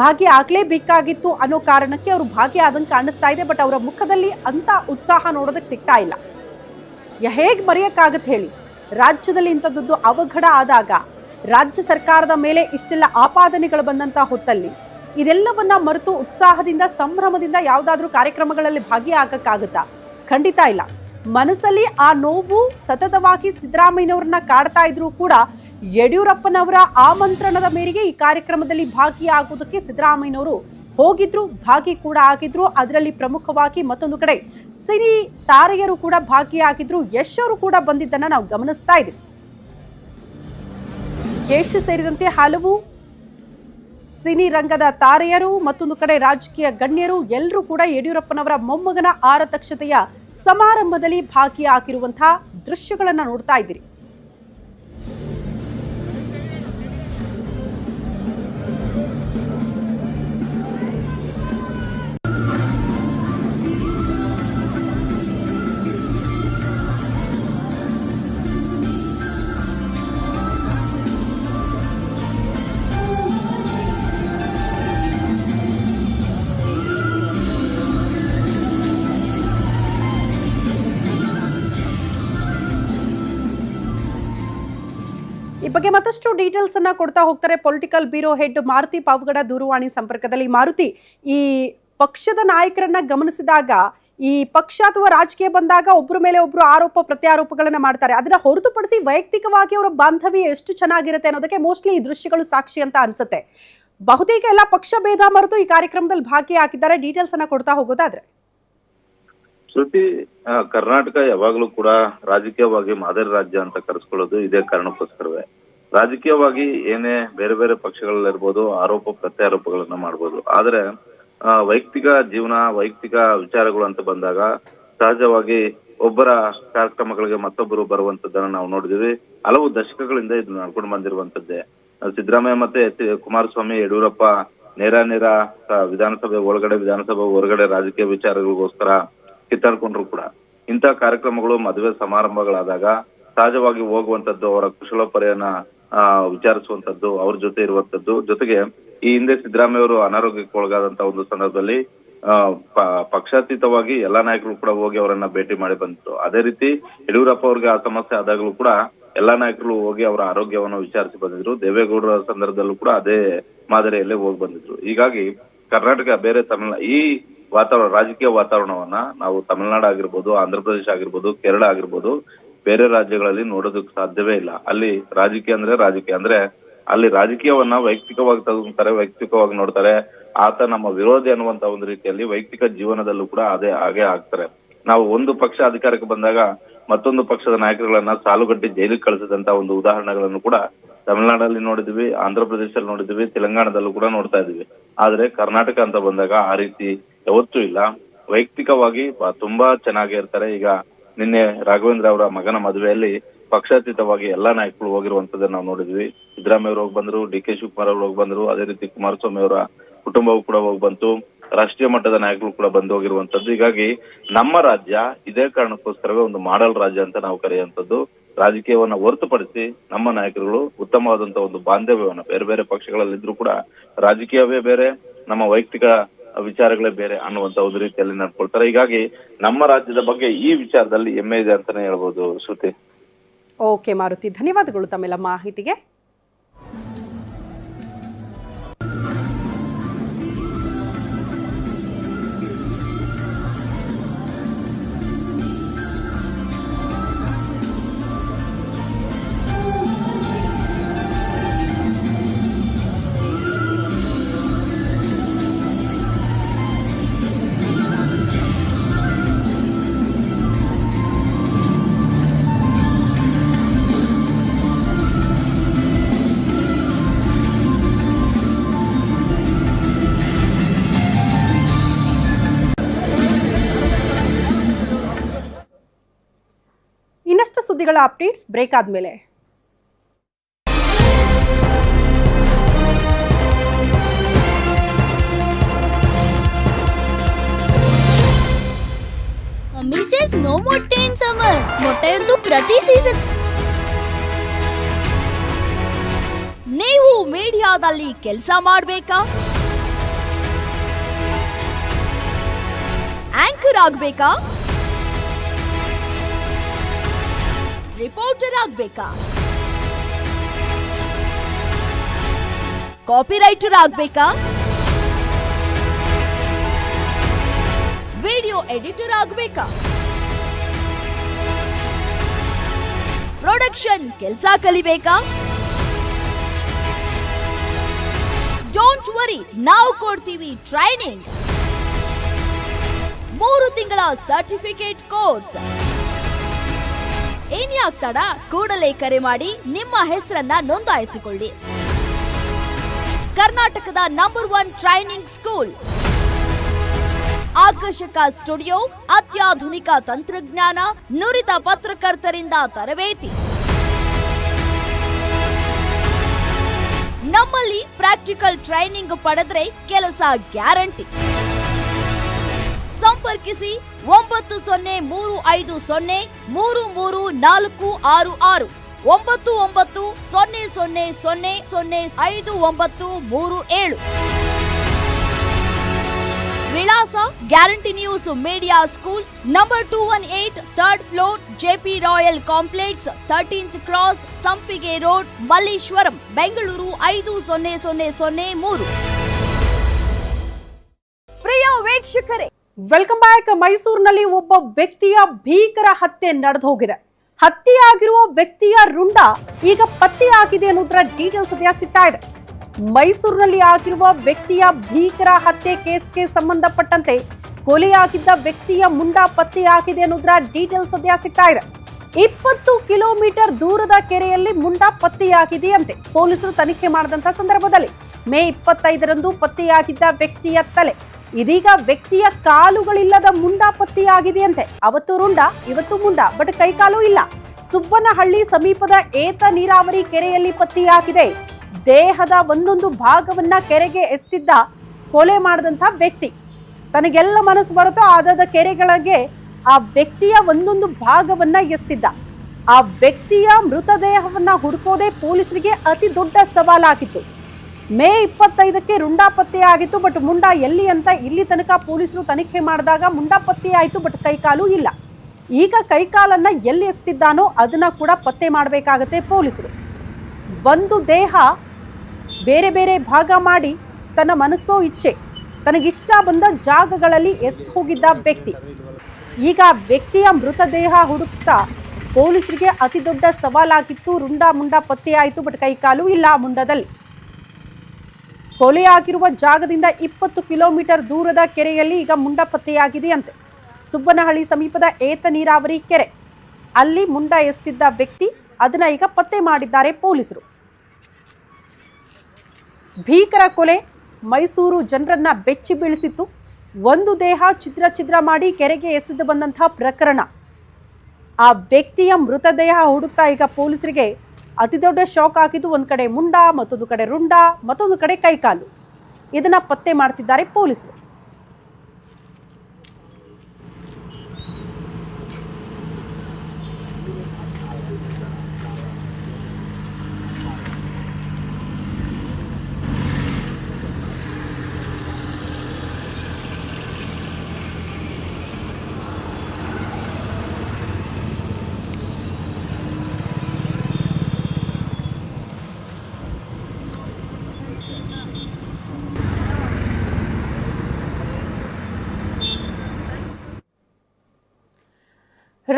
ಭಾಗಿಯಾಗಲೇಬೇಕಾಗಿತ್ತು ಅನ್ನೋ ಕಾರಣಕ್ಕೆ ಅವರು ಭಾಗಿಯಾದಂಗೆ ಕಾಣಿಸ್ತಾ ಇದೆ. ಬಟ್ ಅವರ ಮುಖದಲ್ಲಿ ಅಂತ ಉತ್ಸಾಹ ನೋಡೋದಕ್ಕೆ ಸಿಗ್ತಾ ಇಲ್ಲ. ಹೇಗೆ ಮರೆಯಕ್ಕಾಗತ್ತೆ ಹೇಳಿ. ರಾಜ್ಯದಲ್ಲಿ ಇಂಥದ್ದು ಅವಘಡ ಆದಾಗ ರಾಜ್ಯ ಸರ್ಕಾರದ ಮೇಲೆ ಇಷ್ಟೆಲ್ಲ ಆಪಾದನೆಗಳು ಬಂದಂತ ಹೊತ್ತಲ್ಲಿ ಇದೆಲ್ಲವನ್ನ ಮರೆತು ಉತ್ಸಾಹದಿಂದ, ಸಂಭ್ರಮದಿಂದ ಯಾವುದಾದ್ರೂ ಕಾರ್ಯಕ್ರಮಗಳಲ್ಲಿ ಭಾಗಿಯಾಗಕ್ಕಾಗುತ್ತಾ ಖಂಡಿತ ಇಲ್ಲ. ಮನಸ್ಸಲ್ಲಿ ಆ ನೋವು ಸತತವಾಗಿ ಸಿದ್ದರಾಮಯ್ಯನವ್ರನ್ನ ಕಾಡ್ತಾ ಇದ್ರು ಕೂಡ ಯಡಿಯೂರಪ್ಪನವರ ಆಮಂತ್ರಣದ ಮೇರೆಗೆ ಈ ಕಾರ್ಯಕ್ರಮದಲ್ಲಿ ಭಾಗಿಯಾಗುವುದಕ್ಕೆ ಸಿದ್ದರಾಮಯ್ಯನವರು ಹೋಗಿದ್ರು, ಭಾಗಿ ಕೂಡ ಆಗಿದ್ರು. ಅದರಲ್ಲಿ ಪ್ರಮುಖವಾಗಿ ಮತ್ತೊಂದು ಕಡೆ ಸಿನಿ ತಾರೆಯರು ಕೂಡ ಭಾಗಿಯಾಗಿದ್ರು. ಯಶ್ ಅವರು ಕೂಡ ಬಂದಿದ್ದನ್ನ ನಾವು ಗಮನಿಸ್ತಾ ಇದ್ವಿ ಯಶ್ ಸೇರಿದಂತೆ ಹಲವು ಸಿನಿ ರಂಗದ ತಾರೆಯರು, ಮತ್ತೊಂದು ಕಡೆ ರಾಜಕೀಯ ಗಣ್ಯರು ಎಲ್ಲರೂ ಕೂಡ ಯಡಿಯೂರಪ್ಪನವರ ಮೊಮ್ಮಗನ ಆರತಕ್ಷತೆಯ ಸಮಾರಂಭದಲ್ಲಿ ಭಾಗಿಯಾಗಿರುವಂತಹ ದೃಶ್ಯಗಳನ್ನು ನೋಡ್ತಾ ಇದ್ದೀರಿ. ಮತ್ತಷ್ಟು ಡೀಟೇಲ್ಸ್ ಅನ್ನ ಕೊಡ್ತಾ ಹೋಗ್ತಾರೆ. Political bureau head Maruti Pavagada ದೂರವಾಣಿ ಸಂಪರ್ಕದಲ್ಲಿ. ಮಾರುತಿ, ಈ ಪಕ್ಷದ ನಾಯಕರನ್ನ ಗಮನಿಸಿದಾಗ, ಈ ಪಕ್ಷ ಅಥವಾ ರಾಜಕೀಯ ಬಂದಾಗ ಒಬ್ಬರ ಮೇಲೆ ಒಬ್ರು ಆರೋಪ, ಪ್ರತ್ಯಾರೋಪಗಳನ್ನ ಮಾಡ್ತಾರೆ. ಅದನ್ನ ಹೊರತುಪಡಿಸಿ ವೈಯಕ್ತಿಕವಾಗಿ ಅವರ ಬಾಂಧವ್ಯ ಎಷ್ಟು ಚೆನ್ನಾಗಿರುತ್ತೆ ಅನ್ನೋದಕ್ಕೆ ಮೋಸ್ಟ್ಲಿ ಈ ದೃಶ್ಯಗಳು ಸಾಕ್ಷಿ ಅಂತ ಅನ್ಸುತ್ತೆ. ಬಹುತೇಕ ಎಲ್ಲ ಪಕ್ಷ ಭೇದ ಮರೆತು ಈ ಕಾರ್ಯಕ್ರಮದಲ್ಲಿ ಭಾಗಿಯಾಗಿದ್ದಾರೆ ಡೀಟೇಲ್ಸ್ ಅನ್ನ ಕೊಡ್ತಾ ಹೋಗೋದಾದ್ರೆ. ಶ್ರುತಿ ಕರ್ನಾಟಕ ಯಾವಾಗ್ಲೂ ಕೂಡ ರಾಜಕೀಯವಾಗಿ ಮಾದರಿ ರಾಜ್ಯ ಅಂತ ಕರೆಸ್ಕೊಳ್ಳೋದು ಇದೇ ಕಾರಣಕ್ಕೋಸ್ಕರವೇ. ರಾಜಕೀಯವಾಗಿ ಏನೇ ಬೇರೆ ಬೇರೆ ಪಕ್ಷಗಳಲ್ಲಿರ್ಬೋದು ಆರೋಪ ಪ್ರತ್ಯಾರೋಪಗಳನ್ನ ಮಾಡ್ಬೋದು. ಆದ್ರೆ ವೈಯಕ್ತಿಕ ಜೀವನ, ವೈಯಕ್ತಿಕ ವಿಚಾರಗಳು ಅಂತ ಬಂದಾಗ, ಸಹಜವಾಗಿ ಒಬ್ಬರ ಕಾರ್ಯಕ್ರಮಗಳಿಗೆ ಮತ್ತೊಬ್ಬರು ಬರುವಂತದ್ದನ್ನ ನಾವು ನೋಡಿದೀವಿ. ಹಲವು ದಶಕಗಳಿಂದ ಇದು ನಡ್ಕೊಂಡು ಬಂದಿರುವಂತದ್ದೇ. ಸಿದ್ದರಾಮಯ್ಯ ಮತ್ತೆ ಕುಮಾರಸ್ವಾಮಿ, ಯಡಿಯೂರಪ್ಪ ನೇರ ನೇರ ವಿಧಾನಸಭೆ ಒಳಗಡೆ, ವಿಧಾನಸಭೆ ಹೊರಗಡೆ ರಾಜಕೀಯ ವಿಚಾರಗಳಿಗೋಸ್ಕರ ಕಿತ್ತಾಡ್ಕೊಂಡ್ರು ಕೂಡ. ಇಂತಹ ಕಾರ್ಯಕ್ರಮಗಳು ಮದುವೆ ಸಮಾರಂಭಗಳಾದಾಗ ಸಹಜವಾಗಿ ಹೋಗುವಂತದ್ದು ಅವರ ಕುಶಲೋಪರಿಯನ್ನ ವಿಚಾರಿಸುವಂತದ್ದು ಅವ್ರ ಜೊತೆ ಇರುವಂತದ್ದು ಜೊತೆಗೆ ಈ ಹಿಂದೆ ಸಿದ್ದರಾಮಯ್ಯ ಅವರು ಅನಾರೋಗ್ಯಕ್ಕೆ ಒಳಗಾದಂತ ಒಂದು ಸಂದರ್ಭದಲ್ಲಿ ಪಕ್ಷಾತೀತವಾಗಿ ಎಲ್ಲಾ ನಾಯಕರು ಕೂಡ ಹೋಗಿ ಅವರನ್ನ ಭೇಟಿ ಮಾಡಿ ಬಂದಿತ್ತು. ಅದೇ ರೀತಿ ಯಡಿಯೂರಪ್ಪ ಅವ್ರಿಗೆ ಆ ಸಮಸ್ಯೆ ಆದಾಗಲೂ ಕೂಡ ಎಲ್ಲಾ ನಾಯಕರು ಹೋಗಿ ಅವರ ಆರೋಗ್ಯವನ್ನು ವಿಚಾರಿಸಿ ಬಂದಿದ್ರು. ದೇವೇಗೌಡರ ಸಂದರ್ಭದಲ್ಲೂ ಕೂಡ ಅದೇ ಮಾದರಿಯಲ್ಲೇ ಹೋಗಿ ಬಂದಿದ್ರು. ಹೀಗಾಗಿ ಕರ್ನಾಟಕ ಬೇರೆ ತಮಿಳ್ ಈ ವಾತಾವರಣ, ರಾಜಕೀಯ ವಾತಾವರಣವನ್ನ ನಾವು ತಮಿಳುನಾಡು ಆಗಿರ್ಬೋದು ಆಂಧ್ರ ಪ್ರದೇಶ ಆಗಿರ್ಬೋದು, ಕೇರಳ ಆಗಿರ್ಬೋದು ಬೇರೆ ರಾಜ್ಯಗಳಲ್ಲಿ ನೋಡೋದಕ್ಕೆ ಸಾಧ್ಯವೇ ಇಲ್ಲ. ಅಲ್ಲಿ ರಾಜಕೀಯ ಅಂದ್ರೆ ರಾಜಕೀಯ. ಅಂದ್ರೆ ಅಲ್ಲಿ ರಾಜಕೀಯವನ್ನ ವೈಯಕ್ತಿಕವಾಗಿ ತಗೊಂತಾರೆ, ವೈಯಕ್ತಿಕವಾಗಿ ನೋಡ್ತಾರೆ. ಆತ ನಮ್ಮ ವಿರೋಧಿ ಅನ್ನುವಂತ ಒಂದು ರೀತಿಯಲ್ಲಿ ವೈಯಕ್ತಿಕ ಜೀವನದಲ್ಲೂ ಕೂಡ ಅದೇ ಹಾಗೆ ಆಗ್ತಾರೆ. ನಾವು ಒಂದು ಪಕ್ಷ ಅಧಿಕಾರಕ್ಕೆ ಬಂದಾಗ ಮತ್ತೊಂದು ಪಕ್ಷದ ನಾಯಕರುಗಳನ್ನ ಸಾಲುಗಟ್ಟಿ ಜೈಲಿಗೆ ಕಳಿಸಿದಂತ ಒಂದು ಉದಾಹರಣೆಗಳನ್ನು ಕೂಡ ತಮಿಳುನಾಡಲ್ಲಿ ನೋಡಿದ್ವಿ ಆಂಧ್ರ ಪ್ರದೇಶದಲ್ಲಿ ನೋಡಿದ್ವಿ, ತೆಲಂಗಾಣದಲ್ಲೂ ಕೂಡ ನೋಡ್ತಾ ಇದೀವಿ. ಆದ್ರೆ ಕರ್ನಾಟಕ ಅಂತ ಬಂದಾಗ ಆ ರೀತಿ ಯಾವತ್ತೂ ಇಲ್ಲ. ವೈಯಕ್ತಿಕವಾಗಿ ತುಂಬಾ ಚೆನ್ನಾಗಿ ಇರ್ತಾರೆ. ಈಗ ನಿನ್ನೆ ರಾಘವೇಂದ್ರ ಅವರ ಮಗನ ಮದುವೆಯಲ್ಲಿ ಪಕ್ಷಾತೀತವಾಗಿ ಎಲ್ಲಾ ನಾಯಕರು ಹೋಗಿರುವಂತದ್ದನ್ನ ನಾವು ನೋಡಿದ್ವಿ. ಸಿದ್ದರಾಮಯ್ಯ ಅವರು ಹೋಗಿ ಬಂದ್ರು, ಡಿ ಕೆ ಶಿವಕುಮಾರ್ ಅವರು ಹೋಗಿ ಬಂದ್ರು, ಅದೇ ರೀತಿ ಕುಮಾರಸ್ವಾಮಿ ಅವರ ಕುಟುಂಬವು ಕೂಡ ಹೋಗಿ ಬಂತು, ರಾಷ್ಟ್ರೀಯ ಮಟ್ಟದ ನಾಯಕರು ಕೂಡ ಬಂದು ಹೋಗಿರುವಂತದ್ದು. ಹೀಗಾಗಿ ನಮ್ಮ ರಾಜ್ಯ ಇದೇ ಕಾರಣಕ್ಕೋಸ್ಕರವೇ ಒಂದು ಮಾಡಲ್ ರಾಜ್ಯ ಅಂತ ನಾವು ಕರೆಯುವಂತದ್ದು. ರಾಜಕೀಯವನ್ನ ಹೊರತುಪಡಿಸಿ ನಮ್ಮ ನಾಯಕರುಗಳು ಉತ್ತಮವಾದಂತಹ ಒಂದು ಬಾಂಧವ್ಯವನ್ನು ಬೇರೆ ಬೇರೆ ಪಕ್ಷಗಳಲ್ಲಿದ್ರು ಕೂಡ ರಾಜಕೀಯವೇ ಬೇರೆ, ನಮ್ಮ ವೈಯಕ್ತಿಕ ವಿಚಾರಗಳೇ ಬೇರೆ ಅನ್ನುವಂತ ಒಂದು ರೀತಿಯಲ್ಲಿ ನಡ್ಕೊಳ್ತಾರೆ. ಹೀಗಾಗಿ ನಮ್ಮ ರಾಜ್ಯದ ಬಗ್ಗೆ ಈ ವಿಚಾರದಲ್ಲಿ ಹೆಮ್ಮೆ ಇದೆ ಅಂತಾನೆ ಹೇಳ್ಬೋದು ಶ್ರುತಿ. ಓಕೆ ಮಾರುತಿ. ಧನ್ಯವಾದಗಳು ತಮ್ಮೆಲ್ಲ ಮಾಹಿತಿಗೆ. ಸುದ್ದಿಗಳ ಅಪ್ಡೇಟ್ಸ್ ಬ್ರೇಕ್ ಆದ್ಮೇಲೆ. ಮೇಲೆ ಸೇಸ್ ನೋ ಮೊಟ್ಟೆ ಇನ್ ಸಮರ್ ಮೊಟ್ಟೆಯಂತೂ ಪ್ರತಿ ಸೀಸನ್ ನೀವು ಮೀಡಿಯಾದಲ್ಲಿ ಕೆಲಸ ಮಾಡಬೇಕಾ? ಆಂಕರ್ ಆಗ್ಬೇಕಾ? ರಿಪೋರ್ಟರ್ ಆಗ್ಬೇಕಾ ಕಾಪಿ ರೈಟರ್ ಆಗ್ಬೇಕಾ ವಿಡಿಯೋ ಎಡಿಟರ್ ಆಗ್ಬೇಕಾ ಪ್ರೊಡಕ್ಷನ್ ಕೆಲಸ ಕಲಿಬೇಕಾ ಡೋಂಟ್ ವರಿ ನಾವು ಕೊಡ್ತೀವಿ ಟ್ರೈನಿಂಗ್ ಮೂರು ತಿಂಗಳ ಸರ್ಟಿಫಿಕೇಟ್ ಕೋರ್ಸ್ ಇನ್ಯಾಕ್ ತಡ ಕೂಡಲೇ ಕರೆ ಮಾಡಿ ನಿಮ್ಮ ಹೆಸರನ್ನ ನೋಂದಾಯಿಸಿಕೊಳ್ಳಿ. ಕರ್ನಾಟಕದ ನಂಬರ್ ಒನ್ ಟ್ರೈನಿಂಗ್ ಸ್ಕೂಲ್ ಆಕರ್ಷಕ ಸ್ಟುಡಿಯೋ, ಅತ್ಯಾಧುನಿಕ ತಂತ್ರಜ್ಞಾನ, ನುರಿತ ಪತ್ರಕರ್ತರಿಂದ ತರಬೇತಿ. ನಮ್ಮಲ್ಲಿ ಪ್ರಾಕ್ಟಿಕಲ್ ಟ್ರೈನಿಂಗ್ ಪಡೆದ್ರೆ ಕೆಲಸ ಗ್ಯಾರಂಟಿ ಸಂಪರ್ಕಿಸಿ ಒಂಬತ್ತು ಸೊನ್ನೆ ಮೂರು ಐದು ಸೊನ್ನೆ ಮೂರು ಮೂರು ನಾಲ್ಕು ಆರು ಆರು. ಒಂಬತ್ತು ಒಂಬತ್ತು ಸೊನ್ನೆ ಸೊನ್ನೆ ಸೊನ್ನೆ ಸೊನ್ನೆ ಐದು ಒಂಬತ್ತು ಮೂರು ಏಳು. ವಿಳಾಸ guarantee news media school number two one eight third floor JP royal complex thirteenth cross Sampige road Malleshwaram, Bengaluru ಐದು ಸೊನ್ನೆ ಸೊನ್ನೆ ಸೊನ್ನೆ ಮೂರು. ಪ್ರಿಯ ವೀಕ್ಷಕರೇ ವೆಲ್ಕಮ್ ಬ್ಯಾಕ್ ಮೈಸೂರಿನಲ್ಲಿ ಒಬ್ಬ ವ್ಯಕ್ತಿಯ ಭೀಕರ ಹತ್ಯೆ ನಡೆದು ಹೋಗಿದೆ ಹತ್ಯೆಯಾಗಿರುವ ವ್ಯಕ್ತಿಯ ರುಂಡ ಈಗ ಪತ್ತೆಯಾಗಿದೆ ಅನ್ನೋದರ ಡೀಟೇಲ್ಸ್ ಸದ್ಯ ಸಿಗ್ತಾ ಇದೆ. ಮೈಸೂರಿನಲ್ಲಿ ಆಗಿರುವ ವ್ಯಕ್ತಿಯ ಭೀಕರ ಹತ್ಯೆ ಕೇಸ್ಗೆ ಸಂಬಂಧಪಟ್ಟಂತೆ ಕೊಲೆಯಾಗಿದ್ದ ವ್ಯಕ್ತಿಯ ಮುಂಡ ಪತ್ತೆಯಾಗಿದೆ ಅನ್ನೋದ್ರ ಡೀಟೇಲ್ಸ್ ಸದ್ಯ ಸಿಗ್ತಾ ಇದೆ. ಇಪ್ಪತ್ತು ಕಿಲೋಮೀಟರ್ ದೂರದ ಕೆರೆಯಲ್ಲಿ ಮುಂಡ ಪತ್ತೆಯಾಗಿದೆಯಂತೆ ಪೊಲೀಸರು ತನಿಖೆ ಮಾಡಿದಂತಹ ಸಂದರ್ಭದಲ್ಲಿ ಮೇ ಇಪ್ಪತ್ತೈದರಂದು ಪತ್ತೆಯಾಗಿದ್ದ ವ್ಯಕ್ತಿಯ ತಲೆ ಇದೀಗ ವ್ಯಕ್ತಿಯ ಕಾಲುಗಳಿಲ್ಲದ ಮುಂಡ ಪತ್ತೆಯಾಗಿದೆಯಂತೆ. ಅವತ್ತು ರುಂಡ, ಇವತ್ತು ಮುಂಡ, ಬಟ್ ಕೈಕಾಲು ಇಲ್ಲ. ಸುಬ್ಬನಹಳ್ಳಿ ಸಮೀಪದ ಏತ ನೀರಾವರಿ ಕೆರೆಯಲ್ಲಿ ಪತ್ತೆಯಾಗಿದೆ. ದೇಹದ ಒಂದೊಂದು ಭಾಗವನ್ನ ಕೆರೆಗೆ ಎಸ್ತಿದ್ದ ಕೊಲೆ ಮಾಡಿದಂಥ ವ್ಯಕ್ತಿ. ತನಗೆಲ್ಲ ಮನಸ್ಸು ಬರುತ್ತೋ ಆದ ಕೆರೆಗಳಿಗೆ ಆ ವ್ಯಕ್ತಿಯ ಒಂದೊಂದು ಭಾಗವನ್ನ ಎಸ್ತಿದ್ದ ಆ ವ್ಯಕ್ತಿಯ ಮೃತದೇಹವನ್ನ ಹುಡುಕೋದೇ ಪೊಲೀಸರಿಗೆ ಅತಿ ದೊಡ್ಡ ಸವಾಲಾಗಿತ್ತು. ಮೇ ಇಪ್ಪತ್ತೈದಕ್ಕೆ ರುಂಡಾ ಪತ್ತೆಯಾಗಿತ್ತು ಬಟ್ ಮುಂಡಾ ಎಲ್ಲಿ ಅಂತ ಇಲ್ಲಿ ತನಕ ಪೊಲೀಸರು ತನಿಖೆ ಮಾಡಿದಾಗ ಮುಂಡಾ ಪತ್ತೆಯಾಯಿತು ಬಟ್ ಕೈಕಾಲು ಇಲ್ಲ. ಈಗ ಕೈಕಾಲನ್ನು ಎಲ್ಲಿ ಎಸ್ತಿದ್ದಾನೋ ಅದನ್ನು ಕೂಡ ಪತ್ತೆ ಮಾಡಬೇಕಾಗತ್ತೆ ಪೊಲೀಸರು. ಒಂದು ದೇಹ ಬೇರೆ ಬೇರೆ ಭಾಗ ಮಾಡಿ ತನ್ನ ಮನಸ್ಸೋ ಇಚ್ಛೆ, ತನಗಿಷ್ಟ ಬಂದ ಜಾಗಗಳಲ್ಲಿ ಎಸ್ತು ಹೋಗಿದ್ದ ವ್ಯಕ್ತಿ. ಈಗ ವ್ಯಕ್ತಿಯ ಮೃತದೇಹ ಹುಡುಕ್ತಾ ಪೊಲೀಸರಿಗೆ ಅತಿ ದೊಡ್ಡ ಸವಾಲಾಗಿತ್ತು. ರುಂಡ ಮುಂಡ ಪತ್ತೆಯಾಯಿತು ಬಟ್ ಕೈಕಾಲು ಇಲ್ಲ ಮುಂಡದಲ್ಲಿ. ಕೊಲೆಯಾಗಿರುವ ಜಾಗದಿಂದ ಇಪ್ಪತ್ತು ಕಿಲೋಮೀಟರ್ ದೂರದ ಕೆರೆಯಲ್ಲಿ ಈಗ ಮುಂಡ ಪತ್ತೆಯಾಗಿದೆಯಂತೆ ಸುಬ್ಬನಹಳ್ಳಿ ಸಮೀಪದ ಏತ ನೀರಾವರಿ ಕೆರೆ. ಅಲ್ಲಿ ಮುಂಡ ಎಸ್ತಿದ್ದ ವ್ಯಕ್ತಿ ಅದನ್ನು ಈಗ ಪತ್ತೆ ಮಾಡಿದ್ದಾರೆ ಪೊಲೀಸರು. ಭೀಕರ ಕೊಲೆ, ಮೈಸೂರು ಜನರನ್ನ ಬೆಚ್ಚಿ ಬೀಳಿಸಿತ್ತು. ಒಂದು ದೇಹ ಛಿದ್ರ ಛಿದ್ರ ಮಾಡಿ ಕೆರೆಗೆ ಎಸೆದು ಬಂದಂತಹ ಪ್ರಕರಣ. ಆ ವ್ಯಕ್ತಿಯ ಮೃತದೇಹ ಹುಡುಕ್ತಾ ಈಗ ಪೊಲೀಸರಿಗೆ ಅತಿ ದೊಡ್ಡ ಶಾಕ್ ಆಗಿದ್ದು ಒಂದು ಕಡೆ ಮುಂಡ, ಮತ್ತೊಂದು ಕಡೆ ರುಂಡ, ಮತ್ತೊಂದು ಕಡೆ ಕೈಕಾಲು. ಇದನ್ನ ಪತ್ತೆ ಮಾಡ್ತಿದ್ದಾರೆ ಪೊಲೀಸರು.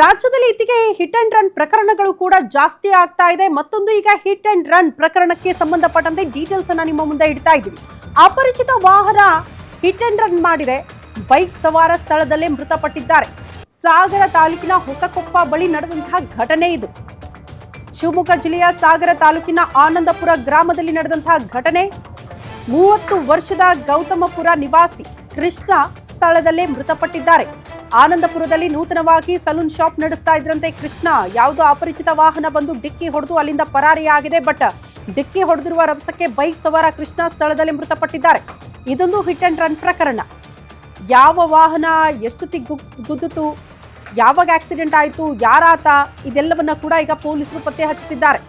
ರಾಜ್ಯದಲ್ಲಿ ಇತ್ತೀಚೆಗೆ ಹಿಟ್ ಅಂಡ್ ರನ್ ಪ್ರಕರಣಗಳು ಕೂಡ ಜಾಸ್ತಿ ಆಗ್ತಾ ಇದೆ. ಮತ್ತೊಂದು ಈಗ ಹಿಟ್ ಅಂಡ್ ರನ್ ಪ್ರಕರಣಕ್ಕೆ ಸಂಬಂಧಪಟ್ಟಂತೆ ಡೀಟೇಲ್ಸ್ ಅನ್ನ ನಿಮ್ಮ ಮುಂದೆ ಇಡ್ತಾ ಇದ್ದೀವಿ. ಅಪರಿಚಿತ ವಾಹನ ಹಿಟ್ ಅಂಡ್ ರನ್ ಮಾಡಿದೆ. ಬೈಕ್ ಸವಾರ ಸ್ಥಳದಲ್ಲೇ ಮೃತಪಟ್ಟಿದ್ದಾರೆ. ಸಾಗರ ತಾಲೂಕಿನ ಹೊಸಕೊಪ್ಪ ಬಳಿ ನಡೆದಂತಹ ಘಟನೆ ಇದು. ಶಿವಮೊಗ್ಗ ಜಿಲ್ಲೆಯ ಸಾಗರ ತಾಲೂಕಿನ ಆನಂದಪುರ ಗ್ರಾಮದಲ್ಲಿ ನಡೆದಂತಹ ಘಟನೆ. ಮೂವತ್ತು ವರ್ಷದ ಗೌತಮಪುರ ನಿವಾಸಿ ಕೃಷ್ಣ ಸ್ಥಳದಲ್ಲೇ ಮೃತಪಟ್ಟಿದ್ದಾರೆ. ಆನಂದಪುರದಲ್ಲಿ ನೂತನವಾಗಿ ಸಲೂನ್ ಶಾಪ್ ನಡೆಸ್ತಾ ಇದ್ರಂತೆ ಕೃಷ್ಣ. ಯಾವುದೋ ಅಪರಿಚಿತ ವಾಹನ ಬಂದು ಡಿಕ್ಕಿ ಹೊಡೆದು ಅಲ್ಲಿಂದ ಪರಾರಿಯಾಗಿದೆ, ಬಟ್ ಡಿಕ್ಕಿ ಹೊಡೆದಿರುವ ರಭಸಕ್ಕೆ ಬೈಕ್ ಸವಾರ ಕೃಷ್ಣ ಸ್ಥಳದಲ್ಲಿ ಮೃತಪಟ್ಟಿದ್ದಾರೆ. ಇದೊಂದು ಹಿಟ್ ಅಂಡ್ ರನ್ ಪ್ರಕರಣ. ಯಾವ ವಾಹನ, ಎಷ್ಟು ತಿಗ್ಗು ಗುದ್ದಿತು, ಯಾವಾಗ ಆಕ್ಸಿಡೆಂಟ್ ಆಯಿತು, ಯಾರಾತ, ಇದೆಲ್ಲವನ್ನ ಕೂಡ ಈಗ ಪೊಲೀಸರು ಪತ್ತೆ ಹಚ್ಚುತ್ತಿದ್ದಾರೆ.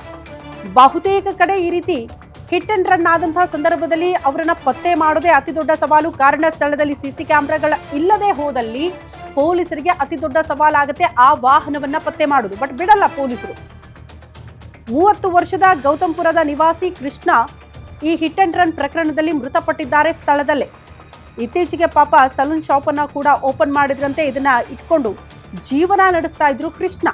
ಬಹುತೇಕ ಕಡೆ ಈ ರೀತಿ ಹಿಟ್ ಅಂಡ್ ರನ್ ಆದಂತಹ ಸಂದರ್ಭದಲ್ಲಿ ಅವರನ್ನ ಪತ್ತೆ ಮಾಡೋದೇ ಅತಿ ದೊಡ್ಡ ಸವಾಲು. ಕಾರಣ ಸ್ಥಳದಲ್ಲಿ ಸಿಸಿ ಕ್ಯಾಮೆರಾಗಳ ಇಲ್ಲದೆ ಹೋದಲ್ಲಿ ಪೊಲೀಸರಿಗೆ ಅತಿ ದೊಡ್ಡ ಸವಾಲಾಗುತ್ತೆ ಆ ವಾಹನವನ್ನ ಪತ್ತೆ ಮಾಡುದು ಬಟ್ ಬಿಡಲ್ಲ ಪೊಲೀಸರು. ಮೂವತ್ತು ವರ್ಷದ ಗೌತಮ್ಪುರದ ನಿವಾಸಿ ಕೃಷ್ಣ ಈ ಹಿಟ್ ಅಂಡ್ ರನ್ ಪ್ರಕರಣದಲ್ಲಿ ಮೃತಪಟ್ಟಿದ್ದಾರೆ ಸ್ಥಳದಲ್ಲೇ. ಇತ್ತೀಚೆಗೆ ಪಾಪ ಸಲೂನ್ ಶಾಪ್ ಅನ್ನ ಕೂಡ ಓಪನ್ ಮಾಡಿದ್ರಂತೆ ಇದನ್ನ ಇಟ್ಕೊಂಡು ಜೀವನ ನಡೆಸ್ತಾ ಇದ್ರು ಕೃಷ್ಣ.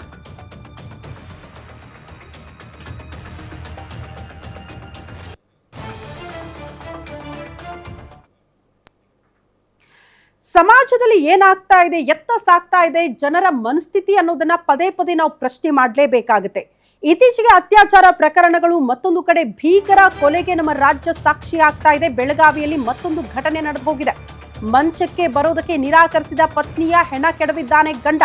ಸಮಾಜದಲ್ಲಿ ಏನಾಗ್ತಾ ಇದೆ, ಎತ್ತ ಸಾಗ್ತಾ ಇದೆ, ಜನರ ಮನಸ್ಥಿತಿ ಅನ್ನೋದನ್ನ ಪದೇ ಪದೇ ನಾವು ಪ್ರಶ್ನೆ ಮಾಡಲೇಬೇಕಾಗುತ್ತೆ. ಇತ್ತೀಚೆಗೆ ಅತ್ಯಾಚಾರ ಪ್ರಕರಣಗಳು ಮತ್ತೊಂದು ಕಡೆ ಭೀಕರ ಕೊಲೆಗೆ ನಮ್ಮ ರಾಜ್ಯ ಸಾಕ್ಷಿ ಆಗ್ತಾ ಇದೆ. ಬೆಳಗಾವಿಯಲ್ಲಿ ಮತ್ತೊಂದು ಘಟನೆ ನಡೆದು ಹೋಗಿದೆ ಮಂಚಕ್ಕೆ ಬರೋದಕ್ಕೆ ನಿರಾಕರಿಸಿದ ಪತ್ನಿಯ ಹೆಣ ಕೆಡವಿದ್ದಾನೆ ಗಂಡ.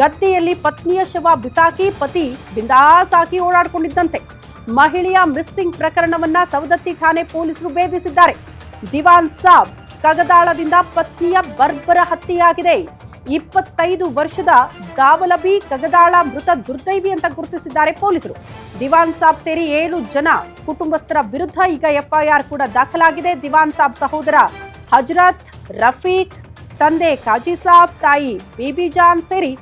ಗದ್ದೆಯಲ್ಲಿ ಪತ್ನಿಯ ಶವ ಬಿಸಾಕಿ ಪತಿ ಬಿಂದಾಸ್ ಓಡಾಡಿಕೊಂಡಿದ್ದಂತೆ ಓಡಾಡ್ಕೊಂಡಿದ್ದಂತೆ. ಮಹಿಳೆಯ ಮಿಸ್ಸಿಂಗ್ ಪ್ರಕರಣವನ್ನ ಸವದತ್ತಿ ಠಾಣೆ ಪೊಲೀಸರು ಭೇದಿಸಿದ್ದಾರೆ. ದಿವಾನ್ ಸಾಬ್ ಕಗದಾಳದಿಂದ ಪತ್ನಿಯ ಬರ್ಬರ ಹತ್ಯೆಯಾಗಿದೆ. ಇಪ್ಪತ್ತೈದು ವರ್ಷದ ಗಾವಲಬಿ ಕಗದಾಳ ಮೃತ ದುರ್ದೈವಿ ಅಂತ ಗುರುತಿಸಿದ್ದಾರೆ ಪೊಲೀಸರು. ದಿವಾನ್ ಸಾಬ್ ಸೇರಿ ಏಳು ಜನ ಕುಟುಂಬಸ್ಥರ ವಿರುದ್ಧ ಈಗ ಎಫ್ಐಆರ್ ಕೂಡ ದಾಖಲಾಗಿದೆ. ದಿವಾನ್ ಸಾಬ್ ಸಹೋದರ ಹಜರತ್ ರಫೀಕ್, ತಂದೆ ಕಾಜಿ ಸಾಬ್, ತಾಯಿ ಬೇಬಿ ಜಾನ್ ಸೇರಿ